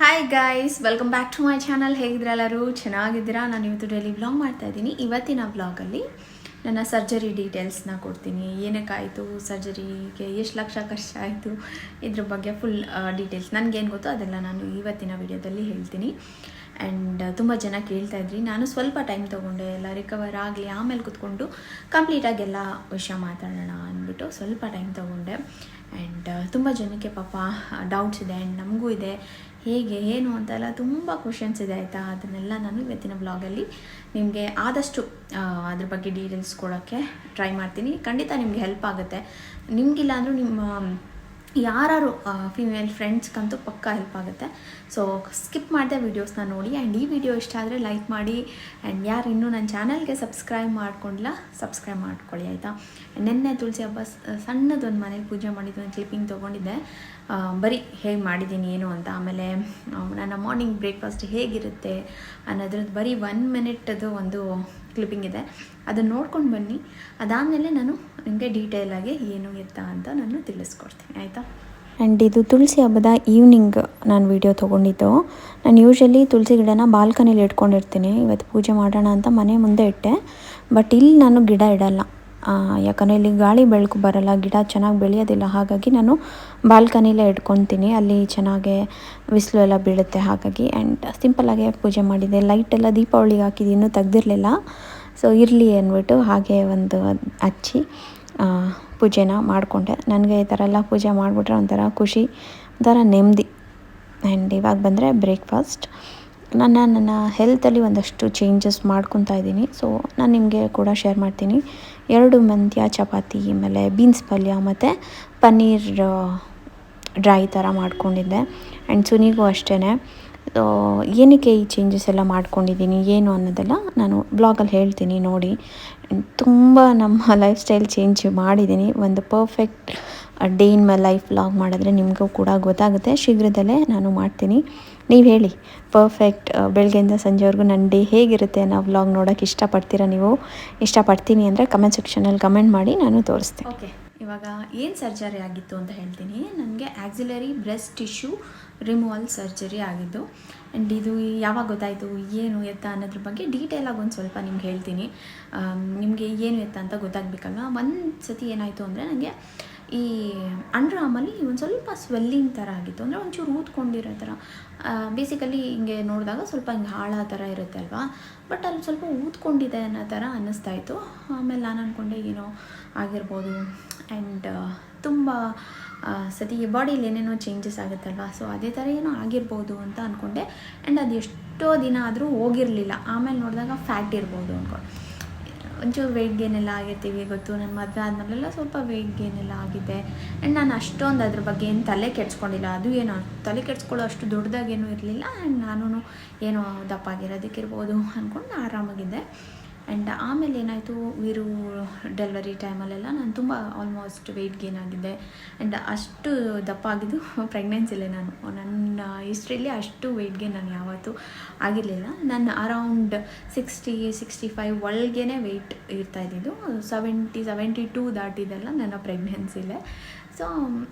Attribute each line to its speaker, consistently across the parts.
Speaker 1: Hi guys welcome back to my channel ಹೇಗಿದ್ರೆ ಎಲ್ಲರೂ? ಚೆನ್ನಾಗಿದ್ದೀರಾ? ನಾನು ಇವತ್ತು ಡೈಲಿ ಬ್ಲಾಗ್ ಮಾಡ್ತಾ ಇದ್ದೀನಿ. ಇವತ್ತಿನ ಬ್ಲಾಗಲ್ಲಿ ನನ್ನ ಸರ್ಜರಿ ಡೀಟೇಲ್ಸ್ನ ಕೊಡ್ತೀನಿ. ಏನಕ್ಕಾಯಿತು ಸರ್ಜರಿಗೆ ಎಷ್ಟು ಲಕ್ಷ ಖರ್ಚು ಆಯಿತು, ಇದ್ರ ಬಗ್ಗೆ ಫುಲ್ ಡೀಟೇಲ್ಸ್ ನನಗೇನು ಗೊತ್ತೋ ಅದೆಲ್ಲ ನಾನು ಇವತ್ತಿನ ವಿಡಿಯೋದಲ್ಲಿ ಹೇಳ್ತೀನಿ. ಆ್ಯಂಡ್ ತುಂಬ ಜನ ಕೇಳ್ತಾ ಇದ್ರಿ. ನಾನು ಸ್ವಲ್ಪ ಟೈಮ್ ತೊಗೊಂಡೆ. ಎಲ್ಲ ರಿಕವರ್ ಆಗಲಿ, ಆಮೇಲೆ ಕೂತ್ಕೊಂಡು ಕಂಪ್ಲೀಟಾಗಿ ಎಲ್ಲ ವಿಷಯ ಮಾತಾಡೋಣ ಅಂದ್ಬಿಟ್ಟು ಸ್ವಲ್ಪ ಟೈಮ್ ತೊಗೊಂಡೆ. ಆ್ಯಂಡ್ ತುಂಬ ಜನಕ್ಕೆ ಪಾಪ ಡೌಟ್ಸ್ ಇದೆ. ಆ್ಯಂಡ್ ನಮಗೂ ಇದೆ. ಹೇಗೆ, ಏನು ಅಂತೆಲ್ಲ ತುಂಬ ಕ್ವಶನ್ಸ್ ಇದೆ ಆಯಿತಾ? ಅದನ್ನೆಲ್ಲ ನಾನು ಇವತ್ತಿನ ಬ್ಲಾಗಲ್ಲಿ ನಿಮಗೆ ಆದಷ್ಟು ಅದ್ರ ಬಗ್ಗೆ ಡೀಟೇಲ್ಸ್ ಕೊಡೋಕ್ಕೆ ಟ್ರೈ ಮಾಡ್ತೀನಿ. ಖಂಡಿತ ನಿಮಗೆ ಹೆಲ್ಪ್ ಆಗುತ್ತೆ. ನಿಮಗಿಲ್ಲ ಅಂದರೂ ನಿಮ್ಮ ಯಾರು ಫಿಮೇಲ್ ಫ್ರೆಂಡ್ಸ್ಗಂತೂ ಪಕ್ಕ ಹೆಲ್ಪ್ ಆಗುತ್ತೆ. ಸೊ ಸ್ಕಿಪ್ ಮಾಡಿದೆ ವೀಡಿಯೋಸ್ನ ನೋಡಿ. ಆ್ಯಂಡ್ ಈ ವಿಡಿಯೋ ಇಷ್ಟ ಆದರೆ ಲೈಕ್ ಮಾಡಿ. ಆ್ಯಂಡ್ ಯಾರು ಇನ್ನೂ ನನ್ನ ಚಾನಲ್ಗೆ ಸಬ್ಸ್ಕ್ರೈಬ್ ಮಾಡ್ಕೊಂಡಿಲ್ಲ ಸಬ್ಸ್ಕ್ರೈಬ್ ಮಾಡ್ಕೊಳ್ಳಿ, ಆಯಿತಾ? ನಿನ್ನೆ ತುಳಸಿ ಹಬ್ಬ ಸಣ್ಣದೊಂದು ಮನೇಲಿ ಪೂಜೆ ಮಾಡಿದ್ದು ಒಂದು ಕ್ಲಿಪ್ಪಿಂಗ್ ತೊಗೊಂಡಿದ್ದೆ. ಬರೀ ಹೇಗೆ ಮಾಡಿದ್ದೀನಿ, ಏನು ಅಂತ. ಆಮೇಲೆ ನನ್ನ ಮಾರ್ನಿಂಗ್ ಬ್ರೇಕ್ಫಾಸ್ಟ್ ಹೇಗಿರುತ್ತೆ ಅನ್ನೋದ್ರದ್ದು ಬರೀ ಒನ್ ಅದು ಒಂದು ಕ್ಲಿಪ್ಪಿಂಗ್ ಇದೆ. ಅದನ್ನು ನೋಡ್ಕೊಂಡು ಬನ್ನಿ. ಅದಾದಮೇಲೆ ನಾನು ನಿಮಗೆ ಡೀಟೇಲಾಗಿ ಏನು ಎತ್ತ ಅಂತ ನಾನು ತಿಳಿಸ್ಕೊಡ್ತೀನಿ. ಆಯಿತಾ?
Speaker 2: ಆ್ಯಂಡ್ ಇದು ತುಳಸಿ ಹಬ್ಬದ ಈವ್ನಿಂಗ್ ನಾನು ವೀಡಿಯೋ ತೊಗೊಂಡಿದ್ದು. ನಾನು ಯೂಶಲಿ ತುಳಸಿ ಗಿಡನ ಬಾಲ್ಕನಿಲಿ ಇಟ್ಕೊಂಡಿರ್ತೀನಿ. ಇವತ್ತು ಪೂಜೆ ಮಾಡೋಣ ಅಂತ ಮನೆ ಮುಂದೆ ಇಟ್ಟೆ. ಬಟ್ ಇಲ್ಲಿ ನಾನು ಗಿಡ ಇಡಲ್ಲ. ಯಾಕಂದರೆ ಇಲ್ಲಿ ಗಾಳಿ ಬೆಳಕು ಬರಲ್ಲ, ಗಿಡ ಚೆನ್ನಾಗಿ ಬೆಳೆಯೋದಿಲ್ಲ. ಹಾಗಾಗಿ ನಾನು ಬಾಲ್ಕನಿಲೇ ಇಟ್ಕೊತೀನಿ. ಅಲ್ಲಿ ಚೆನ್ನಾಗೆ ಬಿಸಿಲು ಎಲ್ಲ ಬೀಳುತ್ತೆ. ಹಾಗಾಗಿ ಆ್ಯಂಡ್ ಸಿಂಪಲ್ಲಾಗೆ ಪೂಜೆ ಮಾಡಿದೆ. ಲೈಟ್ ಎಲ್ಲ ದೀಪಾವಳಿಗೆ ಹಾಕಿದ್ದು ಇನ್ನೂ ತೆಗ್ದಿರಲಿಲ್ಲ. ಸೊ ಇರಲಿ ಅಂದ್ಬಿಟ್ಟು ಹಾಗೆ ಒಂದು ಹಚ್ಚಿ ಪೂಜೆನ ಮಾಡಿಕೊಂಡೆ. ನನಗೆ ಈ ಥರ ಎಲ್ಲ ಪೂಜೆ ಮಾಡಿಬಿಟ್ರೆ ಒಂಥರ ಖುಷಿ, ಒಂಥರ ನೆಮ್ಮದಿ. ಆ್ಯಂಡ್ ಇವಾಗ ಬಂದರೆ ಬ್ರೇಕ್ಫಾಸ್ಟ್ ನನ್ನ ನನ್ನ ಹೆಲ್ತಲ್ಲಿ ಒಂದಷ್ಟು ಚೇಂಜಸ್ ಮಾಡ್ಕೊತಾ ಇದ್ದೀನಿ. ಸೊ ನಾನು ನಿಮಗೆ ಕೂಡ ಶೇರ್ ಮಾಡ್ತೀನಿ. ಎರಡು ಮಂದ್ಯ, ಚಪಾತಿ, ಆಮೇಲೆ ಬೀನ್ಸ್ ಪಲ್ಯ ಮತ್ತು ಪನ್ನೀರ್ ಡ್ರೈ ಥರ ಮಾಡ್ಕೊಂಡಿದ್ದೆ. ಆ್ಯಂಡ್ ಸುನಿಗೂ ಅಷ್ಟೇ ಏನಕ್ಕೆ ಈ ಚೇಂಜಸ್ ಎಲ್ಲ ಮಾಡ್ಕೊಂಡಿದ್ದೀನಿ, ಏನು ಅನ್ನೋದೆಲ್ಲ ನಾನು ಬ್ಲಾಗಲ್ಲಿ ಹೇಳ್ತೀನಿ ನೋಡಿ. ತುಂಬ ನಮ್ಮ ಲೈಫ್ ಸ್ಟೈಲ್ ಚೇಂಜ್ ಮಾಡಿದ್ದೀನಿ. ಒಂದು perfect day in my life blog ಮಾಡಿದ್ರೆ ನಿಮಗೂ ಕೂಡ ಗೊತ್ತಾಗುತ್ತೆ. ಶೀಘ್ರದಲ್ಲೇ ನಾನು ಮಾಡ್ತೀನಿ. ನೀವು ಹೇಳಿ. ಪರ್ಫೆಕ್ಟ್ ಬೆಳಗ್ಗೆಯಿಂದ ಸಂಜೆವರೆಗೂ ನನ್ನ ಡೇ ಹೇಗಿರುತ್ತೆ ನಾವು ವ್ಲಾಗ್ ನೋಡೋಕ್ಕೆ ಇಷ್ಟಪಡ್ತೀರಾ ನೀವು? ಇಷ್ಟಪಡ್ತೀನಿ ಅಂದರೆ ಕಮೆಂಟ್ ಸೆಕ್ಷನಲ್ಲಿ ಕಮೆಂಟ್ ಮಾಡಿ ನಾನು ತೋರಿಸ್ತೀನಿ.
Speaker 1: ಓಕೆ ಇವಾಗ ಏನು ಸರ್ಜರಿ ಆಗಿತ್ತು ಅಂತ ಹೇಳ್ತೀನಿ. ನನಗೆ axillary breast tissue removal surgery ಆಗಿದ್ದು. ಆ್ಯಂಡ್ ಇದು ಯಾವಾಗ ಗೊತ್ತಾಯಿತು, ಏನು ಎತ್ತ ಅನ್ನೋದ್ರ ಬಗ್ಗೆ ಡೀಟೇಲಾಗಿ ಒಂದು ಸ್ವಲ್ಪ ನಿಮ್ಗೆ ಹೇಳ್ತೀನಿ. ನಿಮಗೆ ಏನು ಎತ್ತ ಅಂತ ಗೊತ್ತಾಗಬೇಕಲ್ವ? ಒಂದು ಸತಿ ಏನಾಯಿತು ಅಂದರೆ ನನಗೆ ಈ ಅಂಡ್ರಾಮಲ್ಲಿ ಒಂದು ಸ್ವಲ್ಪ ಸ್ವೆಲ್ಲಿಂಗ್ ಥರ ಆಗಿತ್ತು. ಅಂದರೆ ಒಂಚೂರು ಊದ್ಕೊಂಡಿರೋ ಥರ ಬೇಸಿಕಲಿ ಹಿಂಗೆ ನೋಡಿದಾಗ ಸ್ವಲ್ಪ ಹಿಂಗೆ ಹಾಳ ಥರ ಇರುತ್ತೆ ಅಲ್ವಾ? ಬಟ್ ಅಲ್ಲಿ ಸ್ವಲ್ಪ ಊದ್ಕೊಂಡಿದೆ ಅನ್ನೋ ಥರ ಅನ್ನಿಸ್ತಾ ಇತ್ತು. ಆಮೇಲೆ ನಾನು ಅಂದ್ಕೊಂಡೆ ಏನೋ ಆಗಿರ್ಬೋದು. ಆ್ಯಂಡ್ ತುಂಬ ಸತಿ ಬಾಡಿಲಿ ಏನೇನೋ ಚೇಂಜಸ್ ಆಗುತ್ತಲ್ವ ಸೊ ಅದೇ ಥರ ಏನೋ ಆಗಿರ್ಬೋದು ಅಂತ ಅಂದ್ಕೊಂಡೆ ಆ್ಯಂಡ್ ಅದು ಎಷ್ಟೋ ದಿನ ಆದರೂ ಹೋಗಿರಲಿಲ್ಲ. ಆಮೇಲೆ ನೋಡಿದಾಗ ಫ್ಯಾಟ್ ಇರ್ಬೋದು ಅಂದ್ಕೊಂಡು ಒಂಚೂರು ವೆಯ್ಟ್ ಗೇನ್ ಎಲ್ಲ ಆಗಿರ್ತೀವಿ ಗೊತ್ತು ನನ್ನ ಮದುವೆ ಆದಮೇಲೆಲ್ಲ ಸ್ವಲ್ಪ ವೆಯ್ಟ್ ಗೇನ್ ಎಲ್ಲ ಆಗಿದೆ. ಆ್ಯಂಡ್ ನಾನು ಅಷ್ಟೊಂದು ಅದ್ರ ಬಗ್ಗೆ ಏನು ತಲೆ ಕೆಡ್ಸ್ಕೊಂಡಿಲ್ಲ, ಅದು ಏನೋ ತಲೆ ಕೆಡ್ಸ್ಕೊಳ್ಳೋ ಅಷ್ಟು ದೊಡ್ಡದಾಗೇನೂ ಇರಲಿಲ್ಲ. ಆ್ಯಂಡ್ ನಾನು ಏನೋ ದಪ್ಪ ಆಗಿರೋದಕ್ಕಿರ್ಬೋದು ಅಂದ್ಕೊಂಡು ಆರಾಮಾಗಿದ್ದೆ. ಆ್ಯಂಡ್ ಆಮೇಲೆ ಏನಾಯಿತು, ವೀರು ಡೆಲಿವರಿ ಟೈಮಲ್ಲೆಲ್ಲ ನಾನು ತುಂಬ ಆಲ್ಮೋಸ್ಟ್ ವೆಯ್ಟ್ ಗೇನ್ ಆಗಿದ್ದೆ. ಆ್ಯಂಡ್ ಅಷ್ಟು ದಪ್ಪ ಆಗಿದ್ದು ಪ್ರೆಗ್ನೆನ್ಸಿಲೇ ನಾನು. ನನ್ನ ಹಿಸ್ಟ್ರಿಲಿ ಅಷ್ಟು ವೆಯ್ಟ್ ಗೇನ್ ನಾನು ಯಾವತ್ತೂ ಆಗಿರಲಿಲ್ಲ. ನಾನು ಅರೌಂಡ್ ಸಿಕ್ಸ್ಟಿ ಸಿಕ್ಸ್ಟಿ ಫೈವ್ ಒಳಗೇ ವೆಯ್ಟ್ ಇರ್ತಾ ಇದ್ದಿದ್ದು. ಸೆವೆಂಟಿ ಸೆವೆಂಟಿ ಟೂ ದಾಟಿದೆಲ್ಲ ನನ್ನ ಪ್ರೆಗ್ನೆನ್ಸಿಲೇ ಸೊ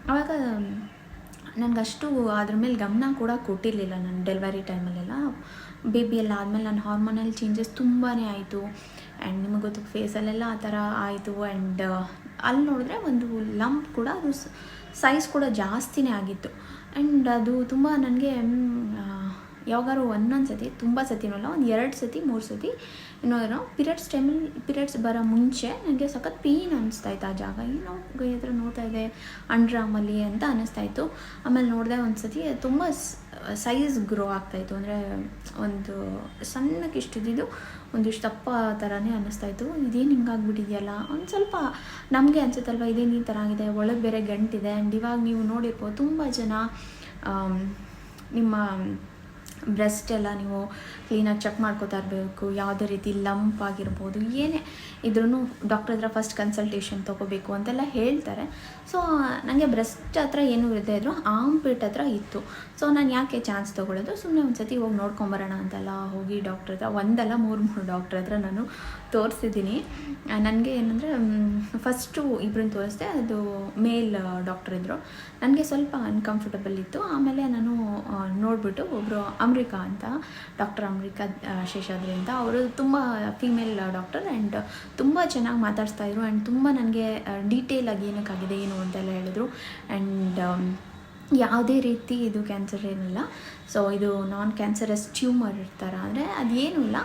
Speaker 1: ಆವಾಗ ನನಗಷ್ಟು ಅದ್ರ ಮೇಲೆ ಗಮನ ಕೂಡ ಕೊಟ್ಟಿರಲಿಲ್ಲ ನಾನು ಡೆಲಿವರಿ ಟೈಮಲ್ಲೆಲ್ಲ ಬೇಬಿ ಎಲ್ಲ ಆದಮೇಲೆ ನನ್ನ ಹಾರ್ಮೋನಲ್ ಚೇಂಜಸ್ ತುಂಬಾ ಆಯಿತು. ಆ್ಯಂಡ್ ನಿಮಗೆ ಗೊತ್ತು ಫೇಸಲ್ಲೆಲ್ಲ ಆ ಥರ ಆಯಿತು. ಆ್ಯಂಡ್ ಅಲ್ಲಿ ನೋಡಿದ್ರೆ ಒಂದು ಲಂಪ್ ಕೂಡ ಅದು ಸೈಜ್ ಕೂಡ ಜಾಸ್ತಿನೇ ಆಗಿತ್ತು. ಆ್ಯಂಡ್ ಅದು ತುಂಬ ನನಗೆ ಯಾವಾಗಾರು ಒಂದೊಂದು ಸತಿ ತುಂಬ ಸತಿನಲ್ಲ, ಒಂದು ಎರಡು ಸತಿ, ಮೂರು ಸತಿ ಏನೋ ಪಿರಿಯಡ್ಸ್ ಟೈಮಲ್ಲಿ ಪಿರಿಯಡ್ಸ್ ಬರೋ ಮುಂಚೆ ನನಗೆ ಸಖತ್ ಪೀನ್ ಅನಿಸ್ತಾ ಇತ್ತು ಆ ಜಾಗ. ಏನೋ ಗೈ ಹತ್ರ ನೋಡ್ತಾ ಇದೆ ಅಂಡ್ರಾಮಲ್ಲಿ ಅಂತ ಅನ್ನಿಸ್ತಾ ಇತ್ತು. ಆಮೇಲೆ ನೋಡಿದೆ ಒಂದು ಸತಿ ತುಂಬ ಸೈಜ್ ಗ್ರೋ ಆಗ್ತಾಯಿತ್ತು ಅಂದರೆ ಒಂದು ಸಣ್ಣಕ್ಕೆ ಇಷ್ಟಿದ್ದು ಒಂದಿಷ್ಟು ದಪ್ಪ ಥರನೇ ಅನ್ನಿಸ್ತಾ ಇತ್ತು. ಇದೇನು ಹಿಂಗಾಗ್ಬಿಟ್ಟಿದೆಯಲ್ಲ? ಒಂದು ಸ್ವಲ್ಪ ನಮಗೆ ಅನಿಸುತ್ತಲ್ವ, ಇದೇನು ಈ ಥರ ಆಗಿದೆ? ಒಳಗೆ ಬೇರೆ ಗಂಟಿದೆ. ಆ್ಯಂಡ್ ಇವಾಗ ನೀವು ನೋಡಿರ್ಬೋದು, ತುಂಬ ಜನ ನಿಮ್ಮ ಬ್ರೆಸ್ಟ್ ಎಲ್ಲ ನೀವು ಕ್ಲೀನಾಗಿ ಚೆಕ್ ಮಾಡ್ಕೋತಾ ಇರಬೇಕು. ಯಾವುದೇ ರೀತಿ ಲಂಪ್ ಆಗಿರ್ಬೋದು, ಏನೇ ಇದ್ರೂ ಡಾಕ್ಟರ್ ಹತ್ರ ಫಸ್ಟ್ ಕನ್ಸಲ್ಟೇಷನ್ ತೊಗೋಬೇಕು ಅಂತೆಲ್ಲ ಹೇಳ್ತಾರೆ. ಸೊ ನನಗೆ ಬ್ರೆಸ್ಟ್ ಹತ್ರ ಏನೂ ಇರದೆ ಇದ್ರು ಆಮ್ ಪೀಟ್ ಹತ್ರ ಇತ್ತು. ಸೊ ನಾನು ಯಾಕೆ ಚಾನ್ಸ್ ತೊಗೊಳ್ಳೋದು ಸುಮ್ಮನೆ ಒಂದು ಸತಿ ಹೋಗಿ ನೋಡ್ಕೊಂಬರೋಣ ಅಂತೆಲ್ಲ ಹೋಗಿ ಡಾಕ್ಟ್ರ್ ಹತ್ರ, ಒಂದಲ್ಲ ಮೂರು ಮೂರು ಡಾಕ್ಟ್ರ್ ಹತ್ರ ನಾನು ತೋರಿಸಿದ್ದೀನಿ. ನನಗೆ ಏನಂದರೆ ಫಸ್ಟು ಇಬ್ಬರನ್ನ ತೋರಿಸ್ದೆ, ಅದು ಮೇಲ್ ಡಾಕ್ಟ್ರ್ ಇದ್ದರು ನನಗೆ ಸ್ವಲ್ಪ ಅನ್ಕಂಫರ್ಟಬಲ್ ಇತ್ತು. ಆಮೇಲೆ ನಾನು ನೋಡಿಬಿಟ್ಟು ಒಬ್ಬರು ಅಮ್ರಿಕಾ ಅಂತ ಡಾಕ್ಟರ್ ಅಮ್ರಿಕಾ ಶೇಷಾದ್ರಿ ಅಂತ, ಅವರು ತುಂಬ ಫೀಮೇಲ್ ಡಾಕ್ಟರ್ ಆ್ಯಂಡ್ ತುಂಬ ಚೆನ್ನಾಗಿ ಮಾತಾಡ್ಸ್ತಾಯಿದ್ರು ಆ್ಯಂಡ್ ತುಂಬ ನನಗೆ ಡೀಟೇಲಾಗಿ ಏನಕ್ಕಾಗಿದೆ, ಏನು ಅಂತೆಲ್ಲ ಹೇಳಿದ್ರು. ಆ್ಯಂಡ್ ಯಾವುದೇ ರೀತಿ ಇದು ಕ್ಯಾನ್ಸರ್ ಏನಿಲ್ಲ. ಸೊ ಇದು ನಾನ್ ಕ್ಯಾನ್ಸರಸ್ ಟ್ಯೂಮರ್ ಇರ್ತಾರ. ಅಂದರೆ ಅದೇನೂ ಇಲ್ಲ.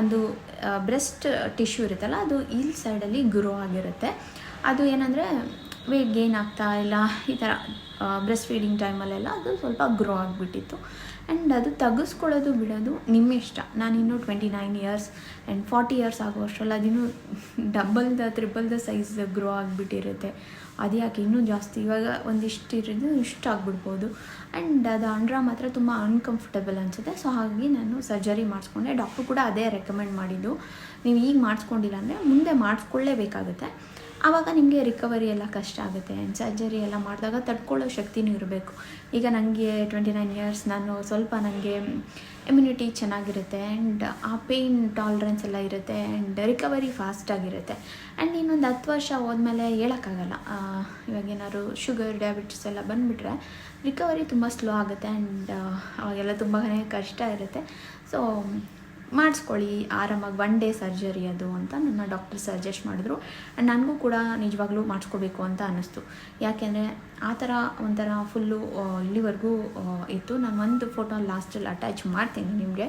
Speaker 1: ಒಂದು ಬ್ರೆಸ್ಟ್ ಟಿಶ್ಯೂ ಇರುತ್ತಲ್ಲ, ಅದು ಇಲ್ಲಿ ಸೈಡಲ್ಲಿ ಗ್ರೋ ಆಗಿರುತ್ತೆ. ಅದು ಏನಂದರೆ ವೇಟ್ ಗೇನ್ ಆಗ್ತಾ ಇಲ್ಲ, ಈ ಥರ ಬ್ರೆಸ್ಟ್ ಫೀಡಿಂಗ್ ಟೈಮಲ್ಲೆಲ್ಲ ಅದು ಸ್ವಲ್ಪ ಗ್ರೋ ಆಗಿಬಿಟ್ಟಿತ್ತು. ಆ್ಯಂಡ್ ಅದು ತೆಗೆಸ್ಕೊಳ್ಳೋದು ಬಿಡೋದು ನಿಮ್ಮ ಇಷ್ಟ ನಾನು ಇನ್ನೂ twenty nine years and forty years ಆಗೋ ಅಷ್ಟರಲ್ಲಿ ಅದಿನ್ನೂ ಡಬಲ್ದ ತ್ರಿಬಲ್ದ ಸೈಜ್ ಗ್ರೋ ಆಗಿಬಿಟ್ಟಿರುತ್ತೆ. ಅದು ಯಾಕೆ ಇನ್ನೂ ಜಾಸ್ತಿ? ಇವಾಗ ಒಂದಿಷ್ಟು ಇರೋದು ಇಷ್ಟು ಆಗಿಬಿಡ್ಬೋದು. ಆ್ಯಂಡ್ ಅದು ಅಂಡ್ರ ಮಾತ್ರ ತುಂಬ ಅನ್ಕಂಫರ್ಟಬಲ್ ಅನಿಸುತ್ತೆ. ಸೊ ಹಾಗಾಗಿ ನಾನು ಸರ್ಜರಿ ಮಾಡಿಸ್ಕೊಂಡೆ. ಡಾಕ್ಟ್ರು ಕೂಡ ಅದೇ ರೆಕಮೆಂಡ್ ಮಾಡಿದ್ದು. ನೀವು ಈಗ ಮಾಡಿಸ್ಕೊಂಡಿಲ್ಲ ಅಂದರೆ ಮುಂದೆ ಮಾಡಿಸ್ಕೊಳ್ಳೇಬೇಕಾಗುತ್ತೆ. ಆವಾಗ ನಿಮಗೆ ರಿಕವರಿ ಎಲ್ಲ ಕಷ್ಟ ಆಗುತ್ತೆ. ಸರ್ಜರಿ ಎಲ್ಲ ಮಾಡಿದಾಗ ತಡ್ಕೊಳ್ಳೋ ಶಕ್ತಿನೂ ಇರಬೇಕು. ಈಗ ನನಗೆ ಟ್ವೆಂಟಿ ನೈನ್ ಇಯರ್ಸ್ ನಾನು ಸ್ವಲ್ಪ ನನಗೆ ಇಮ್ಯುನಿಟಿ ಚೆನ್ನಾಗಿರುತ್ತೆ ಆ್ಯಂಡ್ ಆ ಪೇಯ್ನ್ ಟಾಲರೆನ್ಸ್ ಎಲ್ಲ ಇರುತ್ತೆ ಆ್ಯಂಡ್ ರಿಕವರಿ ಫಾಸ್ಟಾಗಿರುತ್ತೆ ಆ್ಯಂಡ್ ಇನ್ನೊಂದು ಹತ್ತು ವರ್ಷ ಹೋದ್ಮೇಲೆ ಹೇಳೋಕ್ಕಾಗಲ್ಲ. ಇವಾಗ ಏನಾದ್ರು ಶುಗರ್ ಡಯಾಬಿಟಿಸ್ ಎಲ್ಲ ಬಂದುಬಿಟ್ರೆ ರಿಕವರಿ ತುಂಬ ಸ್ಲೋ ಆಗುತ್ತೆ ಆ್ಯಂಡ್ ಅವಾಗೆಲ್ಲ ತುಂಬಾ ಕಷ್ಟ ಇರುತ್ತೆ. ಸೊ ಮಾಡಿಸ್ಕೊಳ್ಳಿ, ಆರಾಮಾಗಿ ಒನ್ ಡೇ ಸರ್ಜರಿ ಅದು ಅಂತ ನನ್ನ ಡಾಕ್ಟರ್ ಸಜೆಸ್ಟ್ ಮಾಡಿದ್ರು. ಆ್ಯಂಡ್ ನನಗೂ ಕೂಡ ನಿಜವಾಗ್ಲೂ ಮಾಡಿಸ್ಕೋಬೇಕು ಅಂತ ಅನ್ನಿಸ್ತು. ಯಾಕೆಂದರೆ ಆ ಥರ ಒಂಥರ ಫುಲ್ಲು ಇಲ್ಲಿವರೆಗೂ ಇತ್ತು. ನಾನು ಒಂದು ಫೋಟೋ ಲಾಸ್ಟಲ್ಲಿ ಅಟ್ಯಾಚ್ ಮಾಡ್ತೀನಿ ನಿಮಗೆ.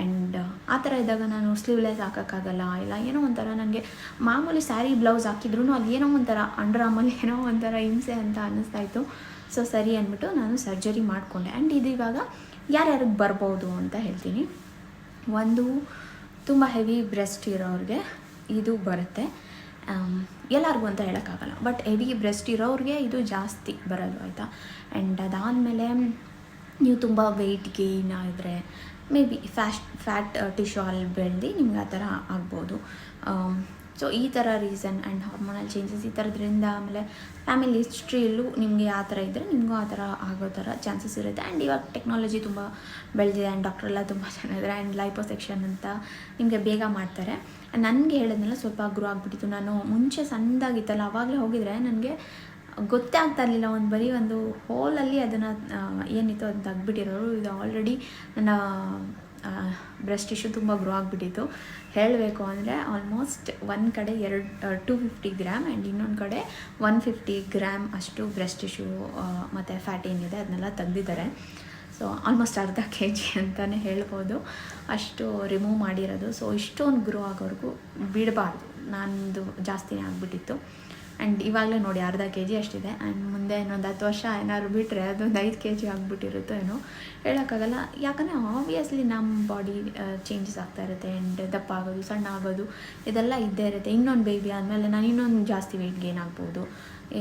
Speaker 1: ಆ್ಯಂಡ್ ಆ ಥರ ಇದ್ದಾಗ ನಾನು ಸ್ಲೀವ್ಲೆಸ್ ಹಾಕೋಕ್ಕಾಗಲ್ಲ, ಇಲ್ಲ ಏನೋ ಒಂಥರ ನನಗೆ ಮಾಮೂಲಿ ಸ್ಯಾರಿ ಬ್ಲೌಸ್ ಹಾಕಿದ್ರು ಅಲ್ಲಿ ಏನೋ ಒಂಥರ ಅಂಡ್ರಾಮಲ್ಲಿ ಏನೋ ಒಂಥರ ಹಿಂಸೆ ಅಂತ ಅನ್ನಿಸ್ತಾ ಇತ್ತು. ಸೊ ಸರಿ ಅಂದ್ಬಿಟ್ಟು ನಾನು ಸರ್ಜರಿ ಮಾಡಿಕೊಂಡೆ. ಆ್ಯಂಡ್ ಇದು ಇವಾಗ ಯಾರ್ಯಾರಿಗೆ ಬರ್ಬೋದು ಅಂತ ಹೇಳ್ತೀನಿ. ಒಂದು ತುಂಬ ಹೆವಿ ಬ್ರೆಸ್ಟ್ ಇರೋರಿಗೆ ಇದು ಬರುತ್ತೆ. ಎಲ್ಲರಿಗೂ ಅಂತ ಹೇಳೋಕ್ಕಾಗಲ್ಲ, ಬಟ್ ಹೆವಿ ಬ್ರೆಸ್ಟ್ ಇರೋರಿಗೆ ಇದು ಜಾಸ್ತಿ ಬರೋದು ಆಯಿತಾ? ಆ್ಯಂಡ್ ಅದಾದಮೇಲೆ ನೀವು ತುಂಬ ವೆಯ್ಟ್ ಗೇನ್ ಆದರೆ ಮೇ ಬಿ ಫ್ಯಾಶ್ ಫ್ಯಾಟ್ ಟಿಶ್ಯೂ ಅಲ್ಲಿ ಬೆಳೆದು ನಿಮ್ಗೆ ಆ ಥರ ಆಗ್ಬೋದು. ಸೊ ಈ ಥರ ರೀಸನ್ ಆ್ಯಂಡ್ ಹಾರ್ಮೋನಲ್ ಚೇಂಜಸ್ ಈ ಥರದ್ರಿಂದ ಆಮೇಲೆ ಫ್ಯಾಮಿಲಿ ಹಿಸ್ಟ್ರಿಯಲ್ಲೂ ನಿಮಗೆ ಆ ಥರ ಇದ್ದರೆ ನಿಮಗೂ ಆ ಥರ ಆಗೋ ಥರ ಚಾನ್ಸಸ್ ಇರುತ್ತೆ. ಆ್ಯಂಡ್ ಇವಾಗ ಟೆಕ್ನಾಲಜಿ ತುಂಬ ಬೆಳೆದಿದೆ ಆ್ಯಂಡ್ ಡಾಕ್ಟ್ರೆಲ್ಲ ತುಂಬ ಚೆನ್ನಾಗಿದ್ದಾರೆ. ಆ್ಯಂಡ್ ಲೈಪೋಸೆಕ್ಷನ್ ಅಂತ ನಿಮಗೆ ಬೇಗ ಮಾಡ್ತಾರೆ. ನನಗೆ ಹೇಳಿದ್ನಲ್ಲ ಸ್ವಲ್ಪ ಗ್ರೋ ಆಗಿಬಿಟ್ಟಿತ್ತು. ನಾನು ಮುಂಚೆ ಸಣ್ಣದಾಗಿತ್ತಲ್ಲ ಆವಾಗಲೇ ಹೋಗಿದರೆ ನನಗೆ ಗೊತ್ತೇ ಆಗ್ತಾ ಇರಲಿಲ್ಲ. ಒಂದು ಬರೀ ಒಂದು ಹೋಲಲ್ಲಿ ಅದನ್ನು ಏನಿತ್ತು ಅದು ತೆಗ್ಬಿಟ್ಟಿರೋರು ಇದು ಆಲ್ರೆಡಿ ನನ್ನ ಬ್ರೆಸ್ಟ್ ಇಶ್ಯೂ ತುಂಬ ಗ್ರೋ ಆಗಿಬಿಟ್ಟಿತ್ತು. ಹೇಳಬೇಕು ಅಂದರೆ ಆಲ್ಮೋಸ್ಟ್ ಒಂದು ಕಡೆ ಎರಡು ಟೂ ಫಿಫ್ಟಿ ಗ್ರಾಮ್ ಆ್ಯಂಡ್ ಇನ್ನೊಂದು ಕಡೆ ಒನ್ ಫಿಫ್ಟಿ ಗ್ರಾಮ್ ಅಷ್ಟು ಬ್ರೆಸ್ಟ್ ಟಿಶ್ಯೂ ಮತ್ತು ಫ್ಯಾಟ್ ಏನಿದೆ ಅದನ್ನೆಲ್ಲ ತೆಗ್ದಿದ್ದಾರೆ. ಸೊ ಆಲ್ಮೋಸ್ಟ್ ಅರ್ಧ ಕೆ ಜಿ ಅಂತಲೇ ಹೇಳ್ಬೋದು. ಅಷ್ಟು ರಿಮೂವ್ ಮಾಡಿರೋದು. ಸೊ ಇಷ್ಟೊಂದು ಗ್ರೋ ಆಗೋವರೆಗೂ ಬಿಡಬಾರ್ದು. ನಂದು ಜಾಸ್ತಿನೇ ಆಗಿಬಿಟ್ಟಿತ್ತು. ಆ್ಯಂಡ್ ಇವಾಗಲೇ ನೋಡಿ ಅರ್ಧ ಕೆ ಜಿ ಅಷ್ಟಿದೆ. ಆ್ಯಂಡ್ ಮುಂದೆ ಇನ್ನೊಂದು ಹತ್ತು ವರ್ಷ ಏನಾದ್ರು ಬಿಟ್ಟರೆ ಅದೊಂದು ಐದು ಕೆ ಜಿ ಆಗಿಬಿಟ್ಟಿರುತ್ತೋ ಏನೋ ಹೇಳೋಕ್ಕಾಗಲ್ಲ. ಯಾಕಂದರೆ ಆಬ್ವಿಯಸ್ಲಿ ನಮ್ಮ ಬಾಡಿ ಚೇಂಜಸ್ ಆಗ್ತಾ ಇರುತ್ತೆ. ಆ್ಯಂಡ್ ದಪ್ಪ ಆಗೋದು ಸಣ್ಣ ಆಗೋದು ಇದೆಲ್ಲ ಇದ್ದೇ ಇರುತ್ತೆ. ಇನ್ನೊಂದು ಬೇಬಿ ಆದಮೇಲೆ ನಾನು ಇನ್ನೊಂದು ಜಾಸ್ತಿ ವೆಯ್ಟ್ ಗೇನ್ ಆಗ್ಬೋದು.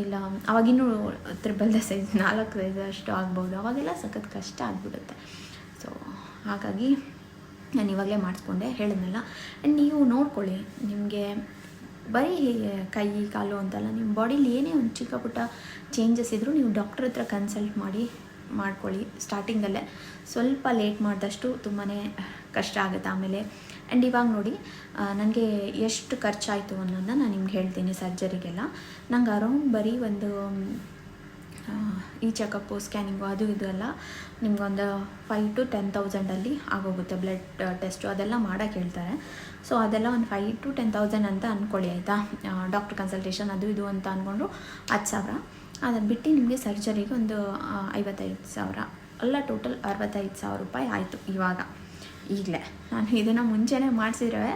Speaker 1: ಇಲ್ಲ ಅವಾಗಿನ್ನೂ ತ್ರಿಬಲ್ದ ಸೈಜ್ ನಾಲ್ಕು ಸೈಜ್ ಅಷ್ಟು ಆಗ್ಬೋದು. ಅವಾಗೆಲ್ಲ ಸಖತ್ ಕಷ್ಟ ಆಗಿಬಿಡುತ್ತೆ. ಸೊ ಹಾಗಾಗಿ ನಾನು ಇವಾಗಲೇ ಮಾಡಿಸ್ಕೊಂಡೆ, ಹೇಳಿದ್ನಲ್ಲ. ಆ್ಯಂಡ್ ನೀವು ನೋಡ್ಕೊಳ್ಳಿ, ನಿಮಗೆ ಬರೀ ಕೈ, ಕಾಲು ಅಂತಲ್ಲ ನಿಮ್ಮ ಬಾಡೀಲಿ ಏನೇ ಒಂದು ಚಿಕ್ಕ ಪುಟ್ಟ ಚೇಂಜಸ್ ಇದ್ದರೂ ನೀವು ಡಾಕ್ಟ್ರ್ ಹತ್ರ ಕನ್ಸಲ್ಟ್ ಮಾಡಿ, ಮಾಡ್ಕೊಳ್ಳಿ ಸ್ಟಾರ್ಟಿಂಗಲ್ಲೇ ಸ್ವಲ್ಪ ಲೇಟ್ ಮಾಡಿದಷ್ಟು ತುಂಬಾ ಕಷ್ಟ ಆಗುತ್ತೆ ಆಮೇಲೆ. ಆ್ಯಂಡ್ ಇವಾಗ ನೋಡಿ ನನಗೆ ಎಷ್ಟು ಖರ್ಚಾಯಿತು ಅನ್ನೋದನ್ನ ನಾನು ನಿಮ್ಗೆ ಹೇಳ್ತೀನಿ ಸರ್ಜರಿಗೆಲ್ಲ. ನಂಗೆ ಅರೌಂಡ್ ಬರೀ ಒಂದು ಈ ಚೆಕಪ್ಪು ಸ್ಕ್ಯಾನಿಂಗು ಅದು ಇದು ಎಲ್ಲ ನಿಮ್ಗೊಂದು ಫೈವ್ ಟು ಟೆನ್ ತೌಸಂಡಲ್ಲಿ ಆಗೋಗುತ್ತೆ ಬ್ಲಡ್ ಟೆಸ್ಟು ಅದೆಲ್ಲ ಮಾಡೋಕ್ಕೆ ಹೇಳ್ತಾರೆ. ಸೊ ಅದೆಲ್ಲ ಒಂದು ಫೈವ್ ಟು ಟೆನ್ ತೌಸಂಡ್ ಅಂತ ಅಂದ್ಕೊಳ್ಳಿ ಆಯಿತಾ? ಡಾಕ್ಟ್ರ್ ಕನ್ಸಲ್ಟೇಷನ್ ಅದು ಇದು ಅಂತ ಅಂದ್ಕೊಂಡ್ರು ಹತ್ತು ಸಾವಿರ. ಅದನ್ನು ಬಿಟ್ಟು ನಿಮಗೆ ಸರ್ಜರಿಗೆ ಒಂದು ಐವತ್ತೈದು ಸಾವಿರ. ಎಲ್ಲ ಟೋಟಲ್ ಅರವತ್ತೈದು ಸಾವಿರ ರೂಪಾಯಿ ಆಯಿತು ಇವಾಗ. ಈಗಲೇ. ನಾನು ಇದನ್ನು ಮುಂಚೆನೇ ಮಾಡಿಸಿದ್ರೆ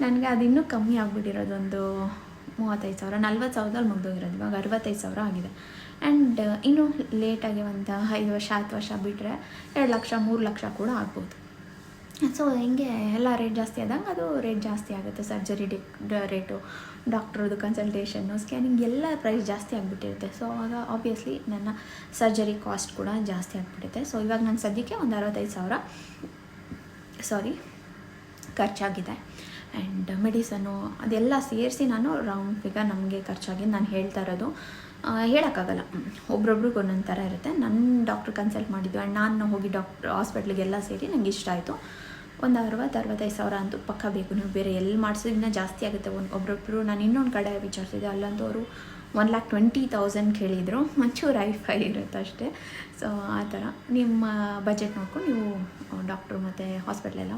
Speaker 1: ನನಗೆ ಅದು ಇನ್ನೂ ಕಮ್ಮಿ ಆಗಿಬಿಟ್ಟಿರೋದು ಒಂದು ಮೂವತ್ತೈದು ಸಾವಿರ, ನಲ್ವತ್ತು ಸಾವಿರದಲ್ಲಿ ಮುಗ್ದೋಗಿರೋದು. ಇವಾಗ ಅರವತ್ತೈದು ಸಾವಿರ ಆಗಿದೆ. ಆ್ಯಂಡ್ ಇನ್ನೂ ಲೇಟಾಗಿ ಒಂದು ಐದು ವರ್ಷ, ಹತ್ತು ವರ್ಷ ಬಿಟ್ಟರೆ ಎರಡು ಲಕ್ಷ, ಮೂರು ಲಕ್ಷ ಕೂಡ ಆಗ್ಬೋದು. ಸೊ ಹಿಂಗೆ ಎಲ್ಲ ರೇಟ್ ಜಾಸ್ತಿ ಆದಂಗೆ ಅದು ರೇಟ್ ಜಾಸ್ತಿ ಆಗುತ್ತೆ. ಸರ್ಜರಿ ಡಿ ರೇಟು ಡಾಕ್ಟ್ರದ್ದು ಕನ್ಸಲ್ಟೇಷನ್ನು ಸ್ಕ್ಯಾನಿಂಗ್ ಎಲ್ಲ ಪ್ರೈಸ್ ಜಾಸ್ತಿ ಆಗಿಬಿಟ್ಟಿರುತ್ತೆ. ಸೊ ಆವಾಗ ಆಬ್ವಿಯಸ್ಲಿ ನನ್ನ ಸರ್ಜರಿ ಕಾಸ್ಟ್ ಕೂಡ ಜಾಸ್ತಿ ಆಗಿಬಿಡುತ್ತೆ. ಸೊ ಇವಾಗ ನಾನು ಸದ್ಯಕ್ಕೆ ಒಂದು ಅರವತ್ತೈದು ಸಾವಿರ ಸಾರಿ ಖರ್ಚಾಗಿದೆ. ಆ್ಯಂಡ್ ಮೆಡಿಸನು ಅದೆಲ್ಲ ಸೇರಿಸಿ ನಾನು ರೌಂಡ್ ಫಿಗರ್ ನಮಗೆ ಖರ್ಚಾಗಿ ನಾನು ಹೇಳ್ತಾ ಇರೋದು. ಹೇಳೋಕ್ಕಾಗಲ್ಲ. ಒಬ್ರೊಬ್ರಿಗೆ ಒಂದೊಂದು ಥರ ಇರುತ್ತೆ. ನನ್ನ ಡಾಕ್ಟ್ರ್ ಕನ್ಸಲ್ಟ್ ಮಾಡಿದ್ದು ಆ್ಯಂಡ್ ನಾನು ಹೋಗಿ ಡಾಕ್ಟ್ರ್ ಹಾಸ್ಪಿಟ್ಲಿಗೆಲ್ಲ ಸೇರಿ ನನಗೆ ಇಷ್ಟ ಆಯಿತು. ಒಂದು ಅರವತ್ತು ಅರವತ್ತೈದು ಸಾವಿರ ಅಂತೂ ಪಕ್ಕ ಬೇಕು. ನೀವು ಬೇರೆ ಎಲ್ಲಿ ಮಾಡಿಸೋದ್ರಿಂದ ಜಾಸ್ತಿ ಆಗುತ್ತೆ. ಒಂದು ಒಬ್ಬರೊಬ್ಬರು ನಾನು ಇನ್ನೊಂದು ಕಡೆ ವಿಚಾರಿಸಿದೆ ಅಲ್ಲಂತೂ ಅವರು ಒನ್ ಲ್ಯಾಕ್ ಟ್ವೆಂಟಿ ತೌಸಂಡ್ ಕೇಳಿದರು. ಒಂಚೂರು ಐಫೈ ಇರುತ್ತೆ ಅಷ್ಟೇ. ಸೊ ಆ ಥರ. ನಿಮ್ಮ ಬಜೆಟ್ ನೋಡ್ಕೊಂಡು ನೀವು ಡಾಕ್ಟ್ರು ಮತ್ತು ಹಾಸ್ಪಿಟ್ಲೆಲ್ಲ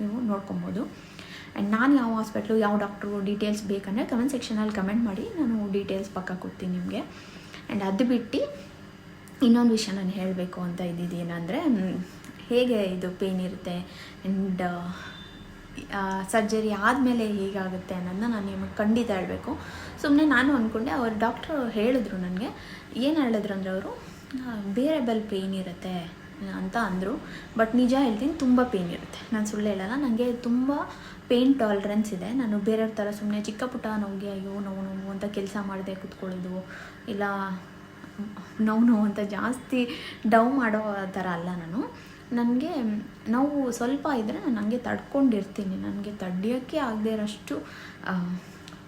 Speaker 1: ನೀವು ನೋಡ್ಕೊಬೋದು. ಆ್ಯಂಡ್ ನಾನು ಯಾವ ಹಾಸ್ಪಿಟ್ಲು ಯಾವ ಡಾಕ್ಟ್ರು ಡೀಟೇಲ್ಸ್ ಬೇಕಂದರೆ ಕಮೆಂಟ್ ಸೆಕ್ಷನಲ್ಲಿ ಕಮೆಂಟ್ ಮಾಡಿ, ನಾನು ಡೀಟೇಲ್ಸ್ ಪಕ್ಕ ಕೊಡ್ತೀನಿ ನಿಮಗೆ. ಆ್ಯಂಡ್ ಅದು ಬಿಟ್ಟು ಇನ್ನೊಂದು ವಿಷಯ ನಾನು ಹೇಳಬೇಕು ಅಂತ ಇದ್ದಿದ್ದು ಏನಂದರೆ ಹೇಗೆ ಇದು ಪೇನ್ ಇರುತ್ತೆ ಆ್ಯಂಡ್ ಸರ್ಜರಿ ಆದಮೇಲೆ ಹೇಗಾಗುತ್ತೆ ಅನ್ನೋದನ್ನ ನಾನು ನಿಮಗೆ ಖಂಡಿತ ಹೇಳಬೇಕು. ಸುಮ್ಮನೆ ನಾನು ಅಂದ್ಕೊಂಡೆ ಅವ್ರು ಡಾಕ್ಟ್ರು ಹೇಳಿದ್ರು ನನಗೆ, ಏನು ಹೇಳಿದ್ರು ಅಂದರೆ ಅವರು ಬೇರೆಬಲ್ ಪೇಯ್ನ್ ಇರುತ್ತೆ ಅಂತ ಅಂದರು ಬಟ್ ನಿಜ ಹೇಳ್ತೀನಿ ತುಂಬ ಪೇಯ್ನ್ ಇರುತ್ತೆ. ನಾನು ಸುಳ್ಳು ಹೇಳಲ್ಲ ನನಗೆ ತುಂಬ ಪೇಯ್ನ್ ಟಾಲರೆನ್ಸ್ ಇದೆ. ನಾನು ಬೇರೆಯವ್ರ ಥರ ಸುಮ್ಮನೆ ಚಿಕ್ಕ ಪುಟ್ಟ ನೋವಿಗೆ, ಅಯ್ಯೋ, ನೋವು ನೋವು ಅಂತ ಕೆಲಸ ಮಾಡದೆ ಕೂತ್ಕೊಳ್ಳೋದು, ಇಲ್ಲ ನೋವು ನೋವು ಅಂತ ಜಾಸ್ತಿ ಡವ್ ಮಾಡೋ ಥರ ಅಲ್ಲ ನಾನು. ನನಗೆ, ನೋವು ಸ್ವಲ್ಪ ಇದ್ದರೆ ನಾನು ಹಂಗೆ ತಡ್ಕೊಂಡಿರ್ತೀನಿ. ನನಗೆ ತಡೆಯೋಕ್ಕೆ ಆಗದೆ ಇರೋಷ್ಟು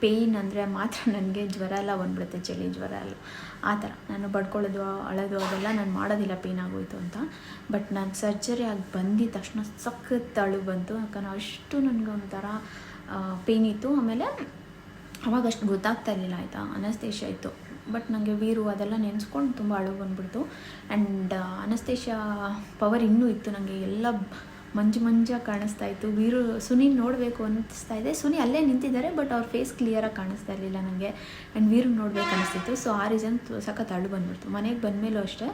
Speaker 1: ಪೇಯ್ನ್ ಅಂದರೆ ಮಾತ್ರ ನನಗೆ ಜ್ವರ ಎಲ್ಲ ಬಂದ್ಬಿಡುತ್ತೆ, ಚಳಿ ಜ್ವರ ಎಲ್ಲ. ಆ ಥರ. ನಾನು ಬಡ್ಕೊಳ್ಳೋದು, ಅಳೋದು, ಅದೆಲ್ಲ ನಾನು ಮಾಡೋದಿಲ್ಲ ಪೇಯ್ನ್ ಆಗೋಯ್ತು ಅಂತ. ಬಟ್ ನಾನು ಸರ್ಜರಿ ಆಗಿ ಬಂದಿದ್ದ ತಕ್ಷಣ ಸಖತ್ ಅಳು ಬಂತು. ಯಾಕಂದ್ರೆ ಅಷ್ಟು ನನಗೆ ಒಂಥರ ಪೇಯ್ನ್ ಇತ್ತು. ಆಮೇಲೆ ಅವಾಗ ಅಷ್ಟು ಗೊತ್ತಾಗ್ತಾ ಇರಲಿಲ್ಲ, ಆಯಿತಾ? ಅನಸ್ತೇಶ ಇತ್ತು. ಬಟ್ ನನಗೆ ವೀರು ಅದೆಲ್ಲ ನೆನೆಸ್ಕೊಂಡು ತುಂಬ ಅಳು ಬಂದ್ಬಿಡ್ತು. ಆ್ಯಂಡ್ ಅನಸ್ತೇಶ ಪವರ್ ಇನ್ನೂ ಇತ್ತು ನನಗೆ ಎಲ್ಲ ಮಂಜು ಮಂಜಾಗಿ ಕಾಣಿಸ್ತಾ ಇತ್ತು. ವೀರು ಸುನಿ ನೋಡಬೇಕು ಅನ್ನಿಸ್ತಾ ಇದೆ. ಸುನಿ ಅಲ್ಲೇ ನಿಂತಿದ್ದಾರೆ, ಬಟ್ ಅವ್ರ ಫೇಸ್ ಕ್ಲಿಯರಾಗಿ ಕಾಣಿಸ್ತಾ ಇರಲಿಲ್ಲ ನನಗೆ ಆ್ಯಂಡ್ ವೀರು ನೋಡಬೇಕು ಅನಿಸ್ತಿತ್ತು ಸೊ ಆ ರೀಸನ್ ಸಖತ್ ಅಳು ಬಂದ್ಬಿಡ್ತು. ಮನೆಗೆ ಬಂದಮೇಲೂ ಅಷ್ಟೇ.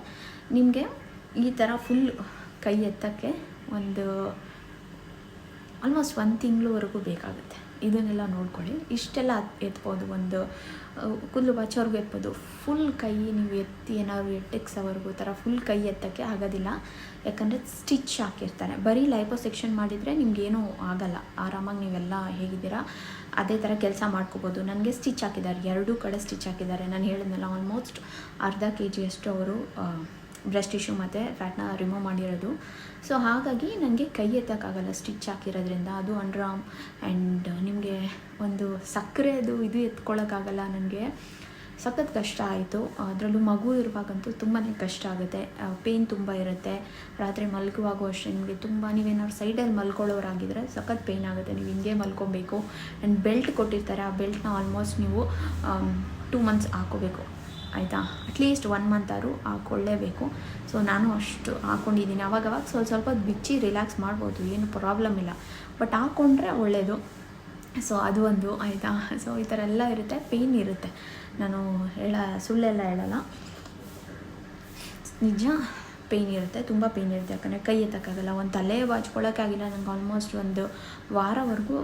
Speaker 1: ನಿಮಗೆ ಈ ಥರ ಫುಲ್ ಕೈ ಎತ್ತಕ್ಕೆ ಒಂದು ಆಲ್ಮೋಸ್ಟ್ ಒಂದು ತಿಂಗಳವರೆಗೂ ಬೇಕಾಗುತ್ತೆ. ಇದನ್ನೆಲ್ಲ ನೋಡ್ಕೊಳ್ಳಿ. ಇಷ್ಟೆಲ್ಲ ಎತ್ಬೋದು ಒಂದು ಕೂದಲು ಬಾಚೋರ್ಗು ಎತ್ಬೋದು. ಫುಲ್ ಕೈ ನೀವು ಎತ್ತಿ ಏನಾದ್ರು ಎಟ್ಟೆಕ್ಸೋವರೆಗೂ ಥರ ಫುಲ್ ಕೈ ಎತ್ತಕ್ಕೆ ಆಗೋದಿಲ್ಲ. ಯಾಕಂದರೆ ಸ್ಟಿಚ್ ಹಾಕಿರ್ತಾರೆ. ಬರೀ ಲೈಪೋ ಸೆಕ್ಷನ್ ಮಾಡಿದರೆ ನಿಮಗೇನು ಆಗಲ್ಲ. ಆರಾಮಾಗಿ ನೀವೆಲ್ಲ ಹೇಗಿದ್ದೀರಾ? ಅದೇ ಥರ ಕೆಲಸ ಮಾಡ್ಕೋಬೋದು. ನನಗೆ ಸ್ಟಿಚ್ ಹಾಕಿದ್ದಾರೆ. ಎರಡೂ ಕಡೆ ಸ್ಟಿಚ್ ಹಾಕಿದ್ದಾರೆ. ನಾನು ಹೇಳಿದ್ನಲ್ಲ ಆಲ್ಮೋಸ್ಟ್ ಅರ್ಧ ಕೆ ಜಿಯಷ್ಟು ಅವರು ಬ್ರೆಸ್ಟ್ ಟಿಶ್ಯೂ ಮತ್ತು ಫ್ಯಾಟ್ನ ರಿಮೂವ್ ಮಾಡಿರೋದು. ಸೊ ಹಾಗಾಗಿ ನನಗೆ ಕೈ ಎತ್ತಕ್ಕಾಗಲ್ಲ ಸ್ಟಿಚ್ ಹಾಕಿರೋದ್ರಿಂದ. ಅದು ಅಂಡರ್ ಆರ್ಮ್ ಆ್ಯಂಡ್ ನಿಮಗೆ ಒಂದು ಸಕ್ಕರೆದು ಇದು ಎತ್ಕೊಳ್ಳೋಕ್ಕಾಗಲ್ಲ ನನಗೆ ಸಖತ್ ಕಷ್ಟ ಆಯಿತು. ಅದರಲ್ಲೂ ಮಗು ಇರುವಾಗಂತೂ ತುಂಬಾ ಕಷ್ಟ ಆಗುತ್ತೆ. ಪೇಯ್ನ್ ತುಂಬ ಇರುತ್ತೆ. ರಾತ್ರಿ ಮಲ್ಗುವಾಗೂ ಅಷ್ಟೇ ನಿಮಗೆ ತುಂಬ, ನೀವೇನಾದ್ರು ಸೈಡಲ್ಲಿ ಮಲ್ಕೊಳ್ಳೋರಾಗಿದ್ದರೆ ಸಖತ್ ಪೇಯ್ನ್ ಆಗುತ್ತೆ. ನೀವು ಹಿಂಗೆ ಮಲ್ಕೊಬೇಕು. ಆ್ಯಂಡ್ ಬೆಲ್ಟ್ ಕೊಟ್ಟಿರ್ತಾರೆ. ಆ ಬೆಲ್ಟ್ನ ಆಲ್ಮೋಸ್ಟ್ ನೀವು ಟೂ ಮಂತ್ಸ್ ಹಾಕೋಬೇಕು. ಆಯಿತಾ? ಅಟ್ಲೀಸ್ಟ್ ಒನ್ ಮಂತ್ ಆದರೂ ಹಾಕ್ಕೊಳ್ಳೇಬೇಕು ಸೊ ನಾನು ಅಷ್ಟು ಹಾಕ್ಕೊಂಡಿದ್ದೀನಿ ಅವಾಗವಾಗ ಸ್ವಲ್ಪ ಸ್ವಲ್ಪ ಬಿಚ್ಚಿ ರಿಲ್ಯಾಕ್ಸ್ ಮಾಡ್ಬೋದು. ಏನು ಪ್ರಾಬ್ಲಮ್ ಇಲ್ಲ. ಬಟ್ ಹಾಕ್ಕೊಂಡ್ರೆ ಒಳ್ಳೆಯದು ಸೊ ಅದು ಒಂದು, ಆಯಿತಾ? ಸೊ ಈ ಥರ ಎಲ್ಲ ಇರುತ್ತೆ. ಪೇಯ್ನ್ ಇರುತ್ತೆ. ನಾನು ಹೇಳ, ಸುಳ್ಳೆಲ್ಲ ಹೇಳಲ್ಲ. ನಿಜ ಪೇಯ್ನ್ ಇರುತ್ತೆ. ತುಂಬ ಪೇಯ್ನ್ ಇರುತ್ತೆ. ಯಾಕಂದರೆ ಕೈ ಎತ್ತಕ್ಕಾಗಲ್ಲ. ಒಂದು ತಲೆ ಬಾಚ್ಕೊಳ್ಳೋಕ್ಕಾಗಿಲ್ಲ. ನಂಗೆ ಆಲ್ಮೋಸ್ಟ್ ಒಂದು ವಾರವರೆಗೂ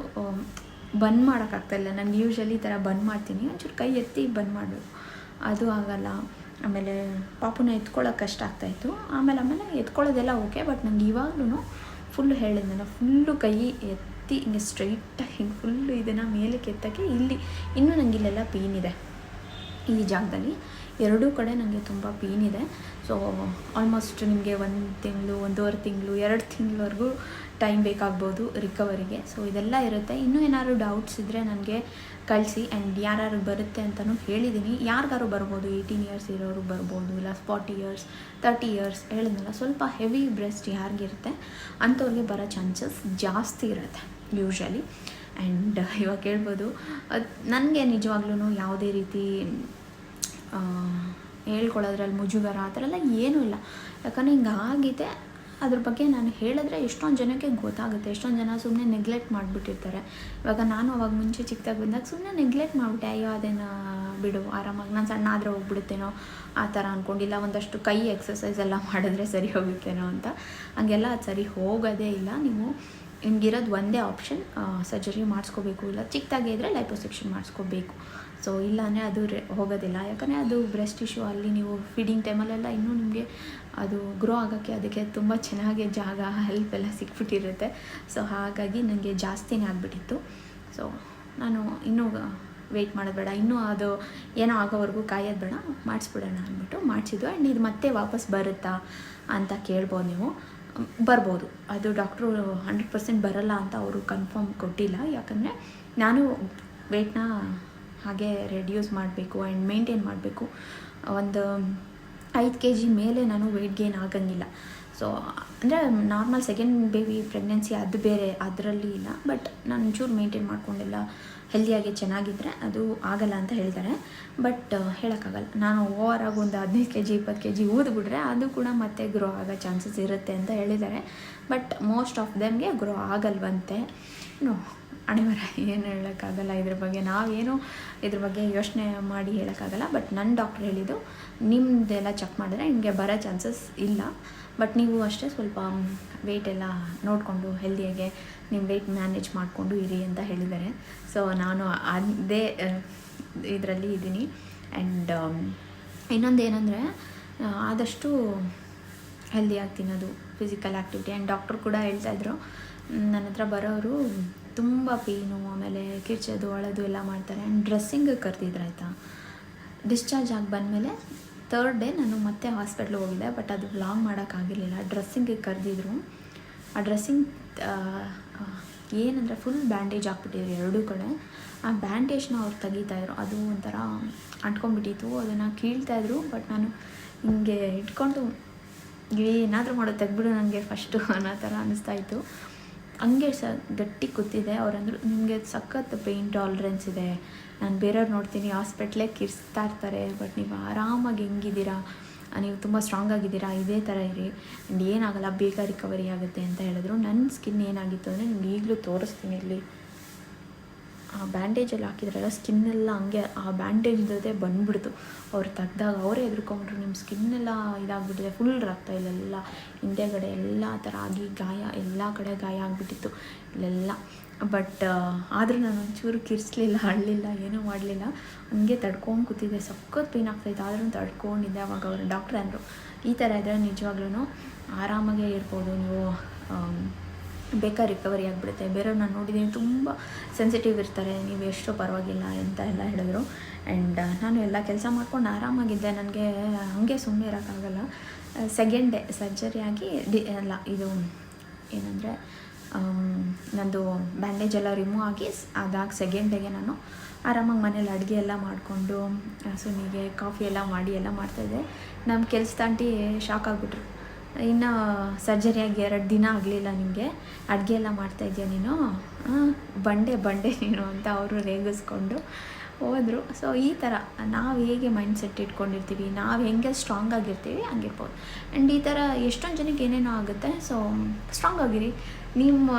Speaker 1: ಬಂದ್ ಮಾಡೋಕ್ಕಾಗ್ತಾಯಿಲ್ಲ ನನಗೆ ಯೂಶ್ವಲಿ ಈ ಥರ ಬಂದ್ ಮಾಡ್ತೀನಿ. ಒಂಚೂರು ಕೈ ಎತ್ತಿ ಬಂದ್ ಮಾಡಬೇಕು. ಅದು ಆಗಲ್ಲ. ಆಮೇಲೆ ಪಾಪುನ ಎತ್ಕೊಳ್ಳೋಕೆ ಕಷ್ಟ ಆಗ್ತಾಯಿತ್ತು. ಆಮೇಲೆ ಆಮೇಲೆ ಎತ್ಕೊಳ್ಳೋದೆಲ್ಲ ಓಕೆ, ಬಟ್ ನಂಗೆ ಇವಾಗ್ಲೂ ಫುಲ್ಲು ಹೇಳಿದ್ನಲ್ಲ ಫುಲ್ಲು ಕೈ ಎತ್ತಿ ಹಿಂಗೆ ಸ್ಟ್ರೈಟಾಗಿ ಹಿಂಗೆ ಫುಲ್ಲು ಇದನ್ನು ಮೇಲಕ್ಕೆ ಎತ್ತಕ್ಕೆ ಇಲ್ಲಿ, ಇನ್ನೂ ನನಗೆ ಇಲ್ಲೆಲ್ಲ ಪೇನ್ ಇದೆ. ಈ ಜಾಗದಲ್ಲಿ ಎರಡೂ ಕಡೆ ನನಗೆ ತುಂಬ ಪೇನ್ ಇದೆ. ಸೊ ಆಲ್ಮೋಸ್ಟ್ ನಿಮಗೆ ಒಂದು ತಿಂಗಳು, ಒಂದೂವರೆ ತಿಂಗಳು, ಎರಡು ತಿಂಗಳವರೆಗೂ ಟೈಮ್ ಬೇಕಾಗ್ಬೋದು ರಿಕವರಿಗೆ. ಸೊ ಇದೆಲ್ಲ ಇರುತ್ತೆ. ಇನ್ನೂ ಏನಾದ್ರು ಡೌಟ್ಸ್ ಇದ್ದರೆ ನನಗೆ ಕಳಿಸಿ ಆ್ಯಂಡ್ ಯಾರ್ಯಾರು ಬರುತ್ತೆ ಅಂತಲೂ ಹೇಳಿದ್ದೀನಿ ಯಾರಿಗಾರು ಬರ್ಬೋದು? ಏಯ್ಟೀನ್ ಇಯರ್ಸ್ ಇರೋರು ಬರ್ಬೋದು, ಇಲ್ಲ ಫಾರ್ಟಿ ಇಯರ್ಸ್ ತರ್ಟಿ ಇಯರ್ಸ್ ಹೇಳಿದ್ನಲ್ಲ, ಸ್ವಲ್ಪ ಹೆವಿ ಬ್ರೆಸ್ಟ್ ಯಾರಿಗಿರುತ್ತೆ? ಅಂಥವ್ರಿಗೆ ಬರೋ ಚಾನ್ಸಸ್ ಜಾಸ್ತಿ ಇರುತ್ತೆ ಯೂಶ್ವಲಿ ಆ್ಯಂಡ್ ಇವಾಗ ಹೇಳ್ಬೋದು ನನಗೆ ನಿಜವಾಗ್ಲೂ ಯಾವುದೇ ರೀತಿ ಹೇಳ್ಕೊಳ್ಳೋದ್ರಲ್ಲಿ ಮುಜುಗರ, ಆ ಥರ ಎಲ್ಲ ಏನೂ ಇಲ್ಲ. ಯಾಕಂದರೆ ಹಿಂಗಾಗಿದೆ ಅದ್ರ ಬಗ್ಗೆ ನಾನು ಹೇಳಿದ್ರೆ ಎಷ್ಟೊಂದು ಜನಕ್ಕೆ ಗೊತ್ತಾಗುತ್ತೆ. ಎಷ್ಟೊಂದು ಜನ ಸುಮ್ಮನೆ ನೆಗ್ಲೆಕ್ಟ್ ಮಾಡಿಬಿಟ್ಟಿರ್ತಾರೆ. ಇವಾಗ ನಾನು ಅವಾಗ ಮುಂಚೆ ಚಿಕ್ಕದಾಗಿ ಬಂದಾಗ ಸುಮ್ಮನೆ ನೆಗ್ಲೆಕ್ಟ್ ಮಾಡಿಬಿಟ್ಟೆ, ಅಯ್ಯೋ, ಅದೇನೋ, ಬಿಡು, ಆರಾಮಾಗಿ ನಾನು ಸಣ್ಣ ಆದರೆ ಹೋಗ್ಬಿಡುತ್ತೇನೋ, ಆ ಥರ ಅಂದ್ಕೊಂಡಿಲ್ಲ ಒಂದಷ್ಟು ಕೈ ಎಕ್ಸಸೈಸ್ ಎಲ್ಲ ಮಾಡಿದ್ರೆ ಸರಿ ಹೋಗುತ್ತೇನೋ ಅಂತ. ಹಂಗೆಲ್ಲ ಅದು ಸರಿ ಹೋಗೋದೇ ಇಲ್ಲ. ನೀವು ನಿಮ್ಗಿರೋದು ಒಂದೇ ಆಪ್ಷನ್ ಸರ್ಜರಿ ಮಾಡಿಸ್ಕೋಬೇಕು. ಇಲ್ಲ, ಚಿಕ್ಕದಾಗಿ ಇದ್ದರೆ ಲೈಪೋಸೆಕ್ಷನ್ ಮಾಡಿಸ್ಕೋಬೇಕು. ಸೊ ಇಲ್ಲ ಅಂದರೆ ಅದು ರೆ ಹೋಗೋದಿಲ್ಲ. ಯಾಕಂದರೆ ಅದು ಬ್ರೆಸ್ಟ್ ಇಶ್ಯೂ ಅಲ್ಲಿ ನೀವು ಫೀಡಿಂಗ್ ಟೈಮಲ್ಲೆಲ್ಲ ಇನ್ನೂ ನಿಮಗೆ ಅದು ಗ್ರೋ ಆಗೋಕ್ಕೆ ಅದಕ್ಕೆ ತುಂಬ ಚೆನ್ನಾಗಿ ಜಾಗ ಹೆಲ್ಪ್ ಎಲ್ಲ ಸಿಕ್ಬಿಟ್ಟಿರುತ್ತೆ. ಸೊ ಹಾಗಾಗಿ ನನಗೆ ಜಾಸ್ತಿನೇ ಆಗಿಬಿಟ್ಟಿತ್ತು. ಸೊ ನಾನು ಇನ್ನೂ ವೆಯ್ಟ್ ಮಾಡೋದು ಬೇಡ. ಇನ್ನೂ ಅದು ಏನೋ ಆಗೋವರೆಗೂ ಕಾಯೋದು ಬೇಡ. ಮಾಡಿಸ್ಬಿಡೋಣ ಅಂದ್ಬಿಟ್ಟು ಮಾಡಿಸಿದ್ದು. ಆ್ಯಂಡ್ ಇದು ಮತ್ತೆ ವಾಪಸ್ ಬರುತ್ತಾ ಅಂತ ಕೇಳ್ಬೋದು ನೀವು. ಬರ್ಬೋದು. ಅದು ಡಾಕ್ಟ್ರು ಹಂಡ್ರೆಡ್ ಪರ್ಸೆಂಟ್ ಬರಲ್ಲ ಅಂತ ಅವರು ಕನ್ಫರ್ಮ್ ಕೊಟ್ಟಿಲ್ಲ. ಯಾಕಂದರೆ ನಾನು ವೆಯ್ಟ್ನ ಹಾಗೆ ರೆಡ್ಯೂಸ್ ಮಾಡಬೇಕು ಆ್ಯಂಡ್ ಮೇಂಟೈನ್ ಮಾಡಬೇಕು. ಒಂದು ಐದು ಕೆ ಜಿ ಮೇಲೆ ನಾನು ವೆಯ್ಟ್ ಗೇನ್ ಆಗಂಗಿಲ್ಲ. ಸೊ ಅಂದರೆ ನಾರ್ಮಲ್ ಸೆಕೆಂಡ್ ಬೇಬಿ ಪ್ರೆಗ್ನೆನ್ಸಿ ಅದು ಬೇರೆ, ಅದರಲ್ಲಿ ಇಲ್ಲ. ಬಟ್ ನಾನು ಒಂಚೂರು ಮೇಂಟೈನ್ ಮಾಡ್ಕೊಂಡಿಲ್ಲ ಹೆಲ್ದಿಯಾಗಿ ಚೆನ್ನಾಗಿದ್ದರೆ ಅದು ಆಗಲ್ಲ ಅಂತ ಹೇಳಿದ್ದಾರೆ ಬಟ್ ಹೇಳೋಕ್ಕಾಗಲ್ಲ. ನಾನು ಓವರಾಗಿ ಒಂದು ಹದಿನೈದು ಕೆ ಜಿ ಇಪ್ಪತ್ತು ಕೆ ಜಿ ಊದ್ಬಿಟ್ರೆ ಅದು ಕೂಡ ಮತ್ತೆ ಗ್ರೋ ಆಗೋ ಚಾನ್ಸಸ್ ಇರುತ್ತೆ ಅಂತ ಹೇಳಿದ್ದಾರೆ. ಬಟ್ ಮೋಸ್ಟ್ ಆಫ್ ದೆಮ್ಗೆ ಗ್ರೋ ಆಗಲ್ವಂತೆ. ನೋ ಹಣೆಬರ ಏನು ಹೇಳೋಕ್ಕಾಗಲ್ಲ ಇದ್ರ ಬಗ್ಗೆ. ನಾವೇನು ಇದ್ರ ಬಗ್ಗೆ ಯೋಚನೆ ಮಾಡಿ ಹೇಳೋಕ್ಕಾಗಲ್ಲ ಬಟ್ ನನ್ನ ಡಾಕ್ಟ್ರ್ ಹೇಳಿದ್ದು ನಿಮ್ಮದೆಲ್ಲ ಚೆಕ್ ಮಾಡಿದ್ರೆ ನಿಮಗೆ ಬರೋ ಚಾನ್ಸಸ್ ಇಲ್ಲ. ಬಟ್ ನೀವು ಅಷ್ಟೇ ಸ್ವಲ್ಪ ವೆಯ್ಟ್ ಎಲ್ಲ ನೋಡಿಕೊಂಡು ಹೆಲ್ದಿಯಾಗೆ ನಿಮ್ಮ ವೆಯ್ಟ್ ಮ್ಯಾನೇಜ್ ಮಾಡಿಕೊಂಡು ಇರಿ ಅಂತ ಹೇಳಿದ್ದಾರೆ. ಸೊ ನಾನು ಅದೇ ಇದರಲ್ಲಿ ಇದ್ದೀನಿ. ಆ್ಯಂಡ್ ಇನ್ನೊಂದು ಏನಂದರೆ ಆದಷ್ಟು ಹೆಲ್ದಿಯಾಗಿ ತಿನ್ನೋದು ಫಿಸಿಕಲ್ ಆ್ಯಕ್ಟಿವಿಟಿ ಆ್ಯಂಡ್ ಡಾಕ್ಟ್ರು ಕೂಡ ಹೇಳ್ತಾಯಿದ್ರು ನನ್ನ ಹತ್ರ ಬರೋರು ತುಂಬ ಪೇನು, ಆಮೇಲೆ ಕಿರ್ಚೋದು, ಅಳೋದು ಎಲ್ಲ ಮಾಡ್ತಾರೆ. ಆ್ಯಂಡ್ ಡ್ರೆಸ್ಸಿಂಗ್ ಕರೆದಿದ್ರು ಆಯಿತಾ? ಡಿಸ್ಚಾರ್ಜ್ ಆಗಿ ಬಂದಮೇಲೆ ತರ್ಡ್ ಡೇ ನಾನು ಮತ್ತೆ ಹಾಸ್ಪಿಟ್ಲಿಗೆ ಹೋಗಿದ್ದೆ ಬಟ್ ಅದು ವ್ಲಾಗ್ ಮಾಡೋಕ್ಕಾಗಿರಲಿಲ್ಲ ಡ್ರೆಸ್ಸಿಂಗಿಗೆ ಕರೆದಿದ್ರು. ಆ ಡ್ರೆಸ್ಸಿಂಗ್ ಏನಂದರೆ ಫುಲ್ ಬ್ಯಾಂಡೇಜ್ ಹಾಕ್ಬಿಟ್ಟಿದ್ರು ಎರಡೂ ಕಡೆ. ಆ ಬ್ಯಾಂಡೇಜ್ನ ಅವ್ರು ತೆಗಿತಾಯಿದ್ರು ಅದು ಒಂಥರ ಅಂಟ್ಕೊಂಡ್ಬಿಟ್ಟಿತ್ತು. ಅದನ್ನು ಕೀಳ್ತಾಯಿದ್ರು ಬಟ್ ನಾನು ಹಿಂಗೆ ಇಟ್ಕೊಂಡು ಏನಾದರೂ ಮಾಡೋದು ತೆಗ್ಬಿಡು ನನಗೆ ಫಸ್ಟು ಅನ್ನೋ ಥರ ಅನ್ನಿಸ್ತಾ ಇತ್ತು. ಹಂಗೆ ಸ ಗಟ್ಟಿ ಕೂತಿದೆ ಅವ್ರಂದ್ರು ನಿಮಗೆ ಸಖತ್ ಪೇಯ್ನ್ ಟಾಲ್ರೆನ್ಸ್ ಇದೆ. ನಾನು ಬೇರೆಯವ್ರು ನೋಡ್ತೀನಿ ಹಾಸ್ಪಿಟ್ಲೇ ಕಿರಿಸ್ತಾ ಇರ್ತಾರೆ ಬಟ್ ನೀವು ಆರಾಮಾಗಿ ಹೆಂಗಿದ್ದೀರಾ? ನೀವು ತುಂಬ ಸ್ಟ್ರಾಂಗ್ ಆಗಿದ್ದೀರಾ? ಇದೇ ಥರ ಇರಿ. ಆ್ಯಂಡ್ ಏನಾಗಲ್ಲ, ಬೇಗ ರಿಕವರಿ ಆಗುತ್ತೆ ಅಂತ ಹೇಳಿದ್ರು. ನನ್ನ ಸ್ಕಿನ್ ಏನಾಗಿತ್ತು ಅಂದರೆ ನಿಮ್ಗೆ ಈಗಲೂ ತೋರಿಸ್ತೀನಿ ಇಲ್ಲಿ. ಆ ಬ್ಯಾಂಡೇಜಲ್ಲಿ ಹಾಕಿದ್ರಲ್ಲ ಸ್ಕಿನ್ನೆಲ್ಲ ಹಂಗೆ ಆ ಬ್ಯಾಂಡೇಜ್ ಇದ್ದದೇ ಬಂದ್ಬಿಡ್ತು. ಅವ್ರು ತೆಗ್ದಾಗ ಅವರೇ ಎದ್ರುಕೊಂಡ್ರು ನಿಮ್ಮ ಸ್ಕಿನ್ನೆಲ್ಲ ಇದಾಗ್ಬಿಟ್ಟಿದೆ ಫುಲ್ ರಕ್ತ ಇಲ್ಲೆಲ್ಲ, ಹಿಂದೆಗಡೆ ಎಲ್ಲ ಥರ ಆಗಿ ಗಾಯ, ಎಲ್ಲ ಕಡೆ ಗಾಯ ಆಗಿಬಿಟ್ಟಿತ್ತು ಇಲ್ಲೆಲ್ಲ. ಬಟ್ ಆದರೂ ನಾನು ಒಂಚೂರು ಕಿರ್ಸ್ಲಿಲ್ಲ ಅಳ್ಳಿಲ್ಲ ಏನೂ ಮಾಡಲಿಲ್ಲ. ಹಂಗೆ ತಡ್ಕೊಂಡು ಕೂತಿದ್ದೆ, ಸಖತ್ ಪೇನ್ ಆಗ್ತಾಯಿತ್ತು. ಆದರೂ ತಡ್ಕೊಂಡಿದ್ದೆ, ಅವಾಗ ಅವರು ಡಾಕ್ಟ್ರ್ ಅಂದರು. ಈ ಥರ ಇದ್ದರೆ ನಿಜವಾಗ್ಲೂ ಆರಾಮಾಗೇ ಇರ್ಬೋದು ನೀವು ಬೇಗ ರಿಕವರಿ ಆಗಿಬಿಡುತ್ತೆ. ಬೇರೆಯವ್ರು ನಾನು ನೋಡಿದ್ದೀನಿ ತುಂಬ ಸೆನ್ಸಿಟಿವ್ ಇರ್ತಾರೆ. ನೀವು ಎಷ್ಟೋ ಪರವಾಗಿಲ್ಲ ಅಂತ ಎಲ್ಲ ಹೇಳಿದ್ರು. ಆ್ಯಂಡ್ ನಾನು ಎಲ್ಲ ಕೆಲಸ ಮಾಡ್ಕೊಂಡು ಆರಾಮಾಗಿದ್ದೆ. ನನಗೆ ಹಾಗೆ ಸುಮ್ಮನೆ ಇರೋಕ್ಕಾಗಲ್ಲ. ಸೆಕೆಂಡ್ ಡೇ ಸರ್ಜರಿ ಆಗಿ ಡಿ, ಅಲ್ಲ, ಇದು ಏನಂದರೆ ನಂದು ಬ್ಯಾಂಡೇಜ್ ಎಲ್ಲ ರಿಮೂವ್ ಆಗಿ ಅದಾಗಿ ಸೆಕೆಂಡ್ ಡೇಗೆ ನಾನು ಆರಾಮಾಗಿ ಮನೇಲಿ ಅಡುಗೆ ಎಲ್ಲ ಮಾಡಿಕೊಂಡು ಸುನಿಗೆ ಕಾಫಿ ಎಲ್ಲ ಮಾಡಿ ಎಲ್ಲ ಮಾಡ್ತಾಯಿದ್ದೆ ನಮ್ಮ ಕೆಲಸ ತಾಂಟಿ ಶಾಕ್ ಆಗಿಬಿಟ್ರು. ಇನ್ನು ಸರ್ಜರಿಯಾಗಿ ಎರಡು ದಿನ ಆಗಲಿಲ್ಲ ನಿಮಗೆ. ಅಡುಗೆ ಎಲ್ಲ ಮಾಡ್ತಾಯಿದ್ಯಾ ನೀನು? ಬಂಡೆ ಬಂಡೆ ನೀನು ಅಂತ ಅವರು ರೇಗಿಸ್ಕೊಂಡು ಹೋದರು. ಸೊ ಈ ಥರ ನಾವು ಹೇಗೆ ಮೈಂಡ್ ಸೆಟ್ ಇಟ್ಕೊಂಡಿರ್ತೀವಿ, ನಾವು ಹೆಂಗೆ ಸ್ಟ್ರಾಂಗ್ ಆಗಿರ್ತೀವಿ ಹಂಗಿರ್ಬೋದು ಆ್ಯಂಡ್ ಈ ಥರ ಎಷ್ಟೊಂದು ಜನಕ್ಕೆ ಏನೇನೋ ಆಗುತ್ತೆ ಸೊ ಸ್ಟ್ರಾಂಗ್ ಆಗಿರಿ. ನಿಮ್ಮ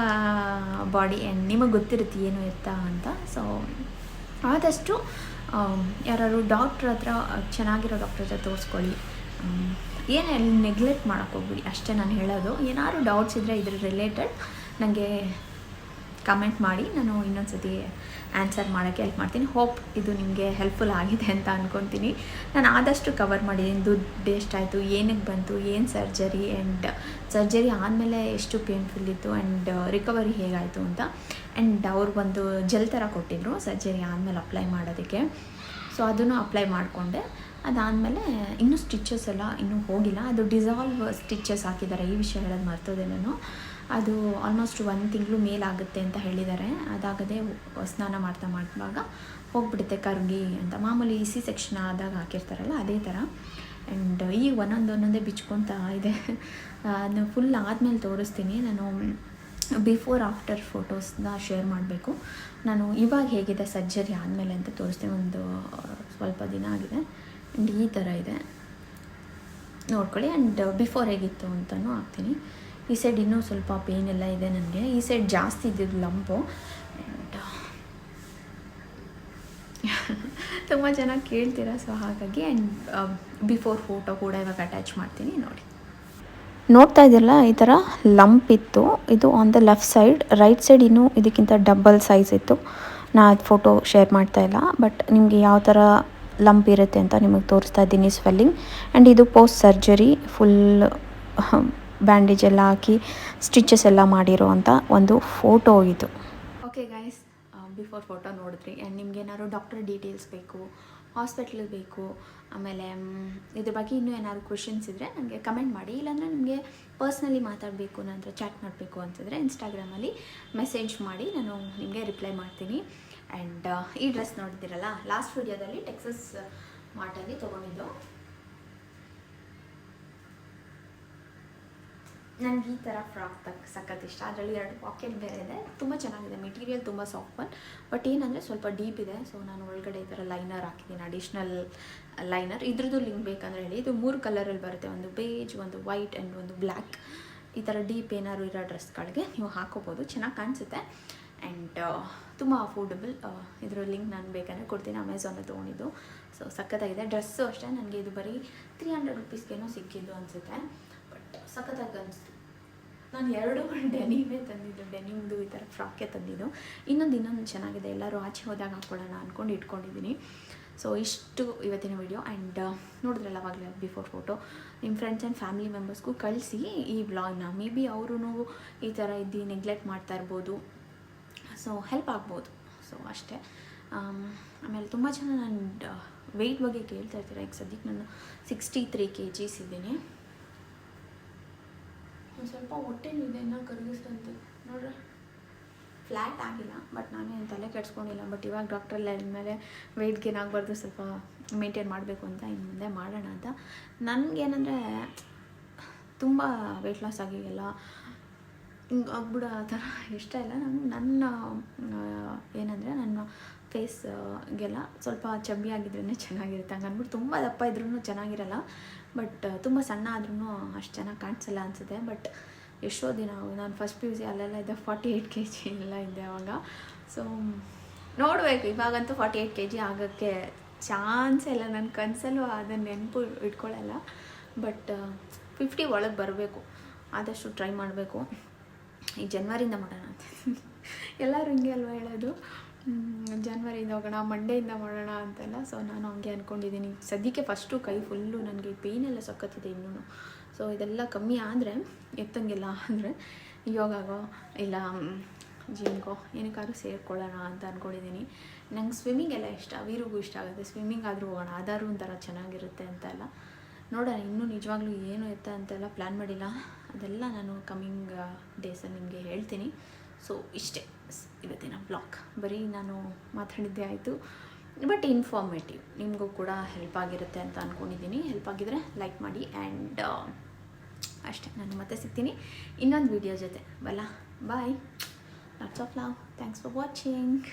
Speaker 1: ಬಾಡಿ ಆ್ಯಂಡ್ ನಿಮಗೆ ಗೊತ್ತಿರುತ್ತೆ ಏನು ಎತ್ತ ಅಂತ. ಸೊ ಆದಷ್ಟು ಯಾರು ಡಾಕ್ಟ್ರ್ ಹತ್ರ, ಚೆನ್ನಾಗಿರೋ ಡಾಕ್ಟ್ರ್ ಹತ್ರ ತೋರಿಸ್ಕೊಳ್ಳಿ. ಏನೇ ನೆಗ್ಲೆಕ್ಟ್ ಮಾಡೋಕ್ಕೆ ಹೋಗ್ಬಿಡಿ. ಅಷ್ಟೇ ನಾನು ಹೇಳೋದು. ಏನಾದ್ರು ಡೌಟ್ಸ್ ಇದ್ದರೆ ಇದ್ರ ರಿಲೇಟೆಡ್ ನನಗೆ ಕಮೆಂಟ್ ಮಾಡಿ. ನಾನು ಇನ್ನೊಂದು ಸತಿ ಆನ್ಸರ್ ಮಾಡೋಕ್ಕೆ ಹೆಲ್ಪ್ ಮಾಡ್ತೀನಿ. ಹೋಪ್ ಇದು ನಿಮಗೆ ಹೆಲ್ಪ್ಫುಲ್ ಆಗಿದೆ ಅಂತ ಅಂದ್ಕೊತೀನಿ ನಾನು ಆದಷ್ಟು ಕವರ್ ಮಾಡಿದ್ದೀನಿ. ದುಡ್ಡು ಎಷ್ಟಾಯಿತು ಏನಕ್ಕೆ ಬಂತು? ಏನು ಸರ್ಜರಿ ಆ್ಯಂಡ್ ಸರ್ಜರಿ ಆದಮೇಲೆ ಎಷ್ಟು ಪೇನ್ಫುಲ್ ಇತ್ತು? ಆ್ಯಂಡ್ ರಿಕವರಿ ಹೇಗಾಯಿತು ಅಂತ. ಆ್ಯಂಡ್ ಅವ್ರು ಒಂದು ಜೆಲ್ ಥರ ಕೊಟ್ಟಿದ್ರು. ಸರ್ಜರಿ ಆದಮೇಲೆ ಅಪ್ಲೈ ಮಾಡೋದಕ್ಕೆ. ಸೊ ಅದನ್ನು ಅಪ್ಲೈ ಮಾಡಿಕೊಂಡೆ. ಅದಾದಮೇಲೆ ಇನ್ನೂ ಸ್ಟಿಚಸ್ ಎಲ್ಲ ಇನ್ನೂ ಹೋಗಿಲ್ಲ. ಅದು ಡಿಸಾಲ್ವ್ ಸ್ಟಿಚಸ್ ಹಾಕಿದ್ದಾರೆ. ಈ ವಿಷಯ ಹೇಳೋದು ಮರ್ತೋದೆ ನಾನು. ಅದು ಆಲ್ಮೋಸ್ಟ್ ಒಂದು ತಿಂಗಳು ಮೇಲಾಗುತ್ತೆ ಅಂತ ಹೇಳಿದ್ದಾರೆ. ಅದಾಗದೆ ಸ್ನಾನ ಮಾಡ್ತಾ ಮಾಡುವಾಗ ಹೋಗ್ಬಿಡುತ್ತೆ ಕರ್ಗಿ ಅಂತ. ಮಾಮೂಲಿ ಸಿ ಸೆಕ್ಷನ್ ಆದಾಗ ಹಾಕಿರ್ತಾರಲ್ಲ, ಅದೇ ಥರ. ಆ್ಯಂಡ್ ಈಗ ಒಂದೊಂದು ಒಂದೊಂದೇ ಬಿಚ್ಕೊತಾ ಇದೆ. ನಾನು ಫುಲ್ ಆದಮೇಲೆ ತೋರಿಸ್ತೀನಿ. ನಾನು ಬಿಫೋರ್ ಆಫ್ಟರ್ ಫೋಟೋಸ್ನ ಶೇರ್ ಮಾಡಬೇಕು. ನಾನು ಇವಾಗ ಹೇಗಿದೆ ಸರ್ಜರಿ ಆದಮೇಲೆ ಅಂತ ತೋರಿಸ್ತೀನಿ. ಒಂದು ಸ್ವಲ್ಪ ದಿನ ಆಗಿದೆ. ಆ್ಯಂಡ್ ಈ ಥರ ಇದೆ ನೋಡ್ಕೊಳ್ಳಿ ಆ್ಯಂಡ್ ಬಿಫೋರ್ ಹೇಗಿತ್ತು ಅಂತಲೂ ಹಾಕ್ತೀನಿ. ಈ ಸೈಡ್ ಇನ್ನೂ ಸ್ವಲ್ಪ ಪೇನ್ ಎಲ್ಲ ಇದೆ ನನಗೆ. ಈ ಸೈಡ್ ಜಾಸ್ತಿ ಇದ್ದಿದ್ದು ಲಂಪು. ಆ್ಯಂಡ್ ತುಂಬ ಚೆನ್ನಾಗಿ ಕೇಳ್ತೀರಾ ಸೊ ಹಾಗಾಗಿ ಆ್ಯಂಡ್ ಬಿಫೋರ್ ಫೋಟೋ ಕೂಡ ಇವಾಗ ಅಟ್ಯಾಚ್ ಮಾಡ್ತೀನಿ, ನೋಡಿ.
Speaker 2: ನೋಡ್ತಾ ಇದ್ದಿರಲ್ಲ, ಈ ಥರ ಲಂಪ್ ಇತ್ತು. ಇದು on the left side right side ಇನ್ನೂ ಇದಕ್ಕಿಂತ ಡಬಲ್ ಸೈಜ್ ಇತ್ತು. ನಾ ಅದು ಫೋಟೋ ಶೇರ್ ಮಾಡ್ತಾ ಇಲ್ಲ. ಬಟ್ ನಿಮಗೆ ಯಾವ ಥರ ಲಂಪ್ ಇರುತ್ತೆ ಅಂತ ನಿಮಗೆ ತೋರಿಸ್ತಾ ಇದ್ದೀನಿ ಸ್ವೆಲ್ಲಿಂಗ್ ಆ್ಯಂಡ್ ಇದು ಪೋಸ್ಟ್ ಸರ್ಜರಿ ಫುಲ್ ಬ್ಯಾಂಡೇಜ್ ಎಲ್ಲ ಹಾಕಿ ಸ್ಟಿಚಸ್ ಎಲ್ಲ ಮಾಡಿರೋ ಅಂತ ಒಂದು ಫೋಟೋ ಇದು.
Speaker 1: ಓಕೆ ಗೈಸ್ ಬಿಫೋರ್ ಫೋಟೋ ನೋಡಿದ್ರಿ ಆ್ಯಂಡ್ ನಿಮ್ಗೆ ಏನಾದ್ರು ಡಾಕ್ಟರ್ ಡೀಟೇಲ್ಸ್ ಬೇಕು ಹಾಸ್ಪಿಟ್ಲ್ ಬೇಕು, ಆಮೇಲೆ ಇದ್ರ ಬಗ್ಗೆ ಇನ್ನೂ ಏನಾದ್ರು ಕ್ವೆಶನ್ಸ್ ಇದ್ದರೆ ನನಗೆ ಕಮೆಂಟ್ ಮಾಡಿ. ಇಲ್ಲಾಂದರೆ ನಿಮಗೆ ಪರ್ಸ್ನಲಿ ಮಾತಾಡಬೇಕು, ನಂತರ ಚಾಟ್ ಮಾಡಬೇಕು ಅಂತಂದರೆ ಇನ್ಸ್ಟಾಗ್ರಾಮಲ್ಲಿ ಮೆಸೇಜ್ ಮಾಡಿ, ನಾನು ನಿಮಗೆ ರಿಪ್ಲೈ ಮಾಡ್ತೀನಿ. ಆ್ಯಂಡ್ ಈ ಡ್ರೆಸ್ ನೋಡಿದ್ದೀರಲ್ಲ ಲಾಸ್ಟ್ ವಿಡಿಯೋದಲ್ಲಿ ಟೆಕ್ಸಸ್ ಮಾರ್ಟಲ್ಲಿ ತೊಗೊಂಡಿದ್ದು. ನನಗೆ ಈ ಥರ ಫ್ರಾಕ್ ತಕ್ಕ ಸಖತ್ ಇಷ್ಟ. ಅದರಲ್ಲಿ ಎರಡು ಪಾಕೆಟ್ ಬೇರೆ ಇದೆ. ತುಂಬ ಚೆನ್ನಾಗಿದೆ. ಮೆಟೀರಿಯಲ್ ತುಂಬ ಸಾಫ್ಟ್ ಬಟ್ ಏನಂದರೆ ಸ್ವಲ್ಪ ಡೀಪ್ ಇದೆ. ಸೊ ನಾನು ಒಳಗಡೆ ಈ ಥರ ಲೈನರ್ ಹಾಕಿದ್ದೀನಿ. ಅಡಿಷ್ನಲ್ ಲೈನರ್ ಇದ್ರದ್ದು ಲಿಂಕ್ ಬೇಕಂದ್ರೆ ಹೇಳಿ. ಇದು ಮೂರು ಕಲರಲ್ಲಿ ಬರುತ್ತೆ. ಒಂದು ಬೇಜ್ ಒಂದು ವೈಟ್ ಆ್ಯಂಡ್ ಒಂದು ಬ್ಲ್ಯಾಕ್ ಈ ಥರ ಡೀಪ್ ಏನಾದ್ರು ಇರೋ ಡ್ರೆಸ್ಗಳಿಗೆ ನೀವು ಹಾಕೋಬೋದು. ಚೆನ್ನಾಗಿ ಕಾಣಿಸುತ್ತೆ. ಆ್ಯಂಡ್ ತುಂಬ ಅಫೋರ್ಡಬಲ್ ಇದರ ಲಿಂಕ್ ನಾನು ಬೇಕಂದರೆ ಕೊಡ್ತೀನಿ. ಅಮೆಝಾನಲ್ಲಿ ತೊಗೊಂಡಿದ್ದು. ಸೊ ಸಖತ್ತಾಗಿದೆ. ಡ್ರೆಸ್ಸು ಅಷ್ಟೇ. ನನಗೆ ಇದು ಬರೀ ತ್ರೀ ಹಂಡ್ರೆಡ್ ರುಪೀಸ್ಗೇನೋ ಸಿಕ್ಕಿದ್ದು ಅನಿಸುತ್ತೆ. ಬಟ್ ಸಖತ್ತಾಗಿ ಅನಿಸ್ತು. ನಾನು ಎರಡು ಡೆನಿಮೇ ತಂದಿದ್ದು. ಡೆನಿಮ್ದು ಈ ಥರ ಫ್ರಾಕೆ ತಂದಿದ್ದು. ಇನ್ನೊಂದು ಇನ್ನೊಂದು ಚೆನ್ನಾಗಿದೆ. ಎಲ್ಲರೂ ಆಚೆ ಹೋದಾಗ ಹಾಕ್ಕೊಳ್ಳೋಣ ಅಂದ್ಕೊಂಡು ಇಟ್ಕೊಂಡಿದ್ದೀನಿ. ಸೊ ಇಷ್ಟು ಇವತ್ತಿನ ವಿಡಿಯೋ ಆ್ಯಂಡ್ ನೋಡಿದ್ರಲ್ಲ ಅವಾಗಲೇ ಬಿಫೋರ್ ಫೋಟೋ ನಿಮ್ಮ ಫ್ರೆಂಡ್ಸ್ ಆ್ಯಂಡ್ ಫ್ಯಾಮಿಲಿ ಮೆಂಬರ್ಸ್ಗೂ ಕಳಿಸಿ ಈ ವ್ಲಾಗ್ನ ಮೇ ಬಿ ಅವರು ಈ ಥರ ಇದ್ದು ನೆಗ್ಲೆಕ್ಟ್ ಮಾಡ್ತಾ ಇರ್ಬೋದು. ಸೊ ಹೆಲ್ಪ್ ಆಗ್ಬೋದು. ಸೊ ಅಷ್ಟೇ. ಆಮೇಲೆ ತುಂಬ ಜನ ನಾನು ವೆಯ್ಟ್ ಬಗ್ಗೆ ಕೇಳ್ತಾ ಇರ್ತೀರ? ಈಗ ಸದ್ಯಕ್ಕೆ ನಾನು ಸಿಕ್ಸ್ಟಿ ತ್ರೀ ಕೆ ಜೀಸ್ ಇದ್ದೀನಿ. ಒಂದು ಸ್ವಲ್ಪ ಹೊಟ್ಟೆ ಇದೆ ಇನ್ನೂ ಕರಗಿಸ್ತಂತೆ ನೋಡ್ರಿ. ಫ್ಲ್ಯಾಟ್ ಆಗಿಲ್ಲ ಬಟ್ ನಾನೇನು ತಲೆ ಕೆಡ್ಸ್ಕೊಂಡಿಲ್ಲ. ಬಟ್ ಇವಾಗ ಡಾಕ್ಟ್ರಲ್ಲಿ ಮೇಲೆ ವೆಯ್ಟ್ ಗೇನ್ ಆಗಬಾರ್ದು ಸ್ವಲ್ಪ ಮೇಂಟೈನ್ ಮಾಡಬೇಕು ಅಂತ ಇನ್ನು ಮುಂದೆ ಮಾಡೋಣ ಅಂತ. ನನಗೇನಂದರೆ ತುಂಬ ವೆಯ್ಟ್ ಲಾಸ್ ಆಗಿ ಎಲ್ಲ ಹಿಂಗೆ ಆಗ್ಬಿಡೋ ಆ ಥರ ಇಷ್ಟ ಇಲ್ಲ. ನಾನು ನನ್ನ ಏನಂದರೆ ನನ್ನ ಫೇಸ್ಗೆಲ್ಲ ಸ್ವಲ್ಪ ಚಬ್ಬಿ ಆಗಿದ್ರೇ ಚೆನ್ನಾಗಿರುತ್ತೆ. ಹಂಗೆ ಅಂದ್ಬಿಟ್ಟು ತುಂಬ ದಪ್ಪ ಇದ್ರೂ ಚೆನ್ನಾಗಿರಲ್ಲ. ಬಟ್ ತುಂಬ ಸಣ್ಣ ಆದ್ರೂ ಅಷ್ಟು ಚೆನ್ನಾಗಿ ಕಾಣಿಸಲ್ಲ ಅನಿಸುತ್ತೆ. ಬಟ್ ಎಷ್ಟೋ ದಿನ ನಾನು ಫಸ್ಟ್ ಪಿ ಯು ಸಿ ಅಲ್ಲೆಲ್ಲ ಇದ್ದೆ. ಫಾರ್ಟಿ ಏಯ್ಟ್ ಕೆ ಜಿ ಎಲ್ಲ ಇದ್ದೆ ಅವಾಗ. ಸೊ ನೋಡಬೇಕು. ಇವಾಗಂತೂ ಫಾರ್ಟಿ ಏಯ್ಟ್ ಕೆ ಜಿ ಆಗೋಕ್ಕೆ ಚಾನ್ಸ್ ಇಲ್ಲ. ನನ್ನ ಕನಸಲ್ಲೂ ಅದನ್ನು ನೆನಪು ಇಟ್ಕೊಳ್ಳಲ್ಲ ಬಟ್ ಫಿಫ್ಟಿ ಒಳಗೆ ಬರಬೇಕು. ಆದಷ್ಟು ಟ್ರೈ ಮಾಡಬೇಕು. ಈ ಜನ್ವರಿಯಿಂದ ಮಾಡೋಣ ಅಂತ. ಎಲ್ಲರೂ ಹಿಂಗೆ ಅಲ್ವಾ ಹೇಳೋದು? ಜಾನ್ವರಿಯಿಂದ ಹೋಗೋಣ ಮಂಡೆಯಿಂದ ಮಾಡೋಣ ಅಂತೆಲ್ಲ. ಸೊ ನಾನು ಹಂಗೆ ಅಂದ್ಕೊಂಡಿದ್ದೀನಿ ಸದ್ಯಕ್ಕೆ ಫಸ್ಟು ಕೈ ಫುಲ್ಲು ನನಗೆ ಪೇಯ್ನ್ ಎಲ್ಲ ಸಕ್ಕತ್ತಿದೆ ಇನ್ನೂ ಸೊ ಇದೆಲ್ಲ ಕಮ್ಮಿ ಆದರೆ, ಎತ್ತಂಗಿಲ್ಲ ಅಂದರೆ ಯೋಗಾಗೋ, ಇಲ್ಲ ಜಿಮ್ಗೋ ಏನಕ್ಕಾದ್ರೂ ಸೇರ್ಕೊಳ್ಳೋಣ ಅಂತ ಅಂದ್ಕೊಂಡಿದ್ದೀನಿ ನಂಗೆ ಸ್ವಿಮ್ಮಿಂಗ್ ಎಲ್ಲ ಇಷ್ಟ. ವೀರಿಗೂ ಇಷ್ಟ ಆಗುತ್ತೆ. ಸ್ವಿಮ್ಮಿಂಗ್ ಆದರೂ ಹೋಗೋಣ. ಅದಾದ್ರೂ ಒಂಥರ ಚೆನ್ನಾಗಿರುತ್ತೆ ಅಂತೆಲ್ಲ. ನೋಡೋಣ, ಇನ್ನೂ ನಿಜವಾಗ್ಲೂ ಏನು ಎತ್ತ ಅಂತೆಲ್ಲ ಪ್ಲ್ಯಾನ್ ಮಾಡಿಲ್ಲ. ಅದೆಲ್ಲ ನಾನು ಕಮ್ಮಿಂಗ್ ಡೇಸಲ್ಲಿ ನಿಮಗೆ ಹೇಳ್ತೀನಿ. ಸೊ ಇಷ್ಟೇ. ಇವತ್ತಿನ ಬ್ಲಾಗ್ ಬರೀ ನಾನು ಮಾತಾಡಿದ್ದೆ ಆಯಿತು. ಬಟ್ ಇನ್ಫಾರ್ಮೇಟಿವ್ ನಿಮಗೂ ಕೂಡ ಹೆಲ್ಪ್ ಆಗಿರುತ್ತೆ ಅಂತ ಅಂದ್ಕೊಂಡಿದ್ದೀನಿ ಹೆಲ್ಪ್ ಆಗಿದ್ರೆ ಲೈಕ್ ಮಾಡಿ ಆ್ಯಂಡ್ ಅಷ್ಟೇ. ನಾನು ಮತ್ತೆ ಸಿಗ್ತೀನಿ. ಇನ್ನೊಂದು ವಿಡಿಯೋ ಜೊತೆ. ಬಲ್ಲ? Bye lots of love thanks for watching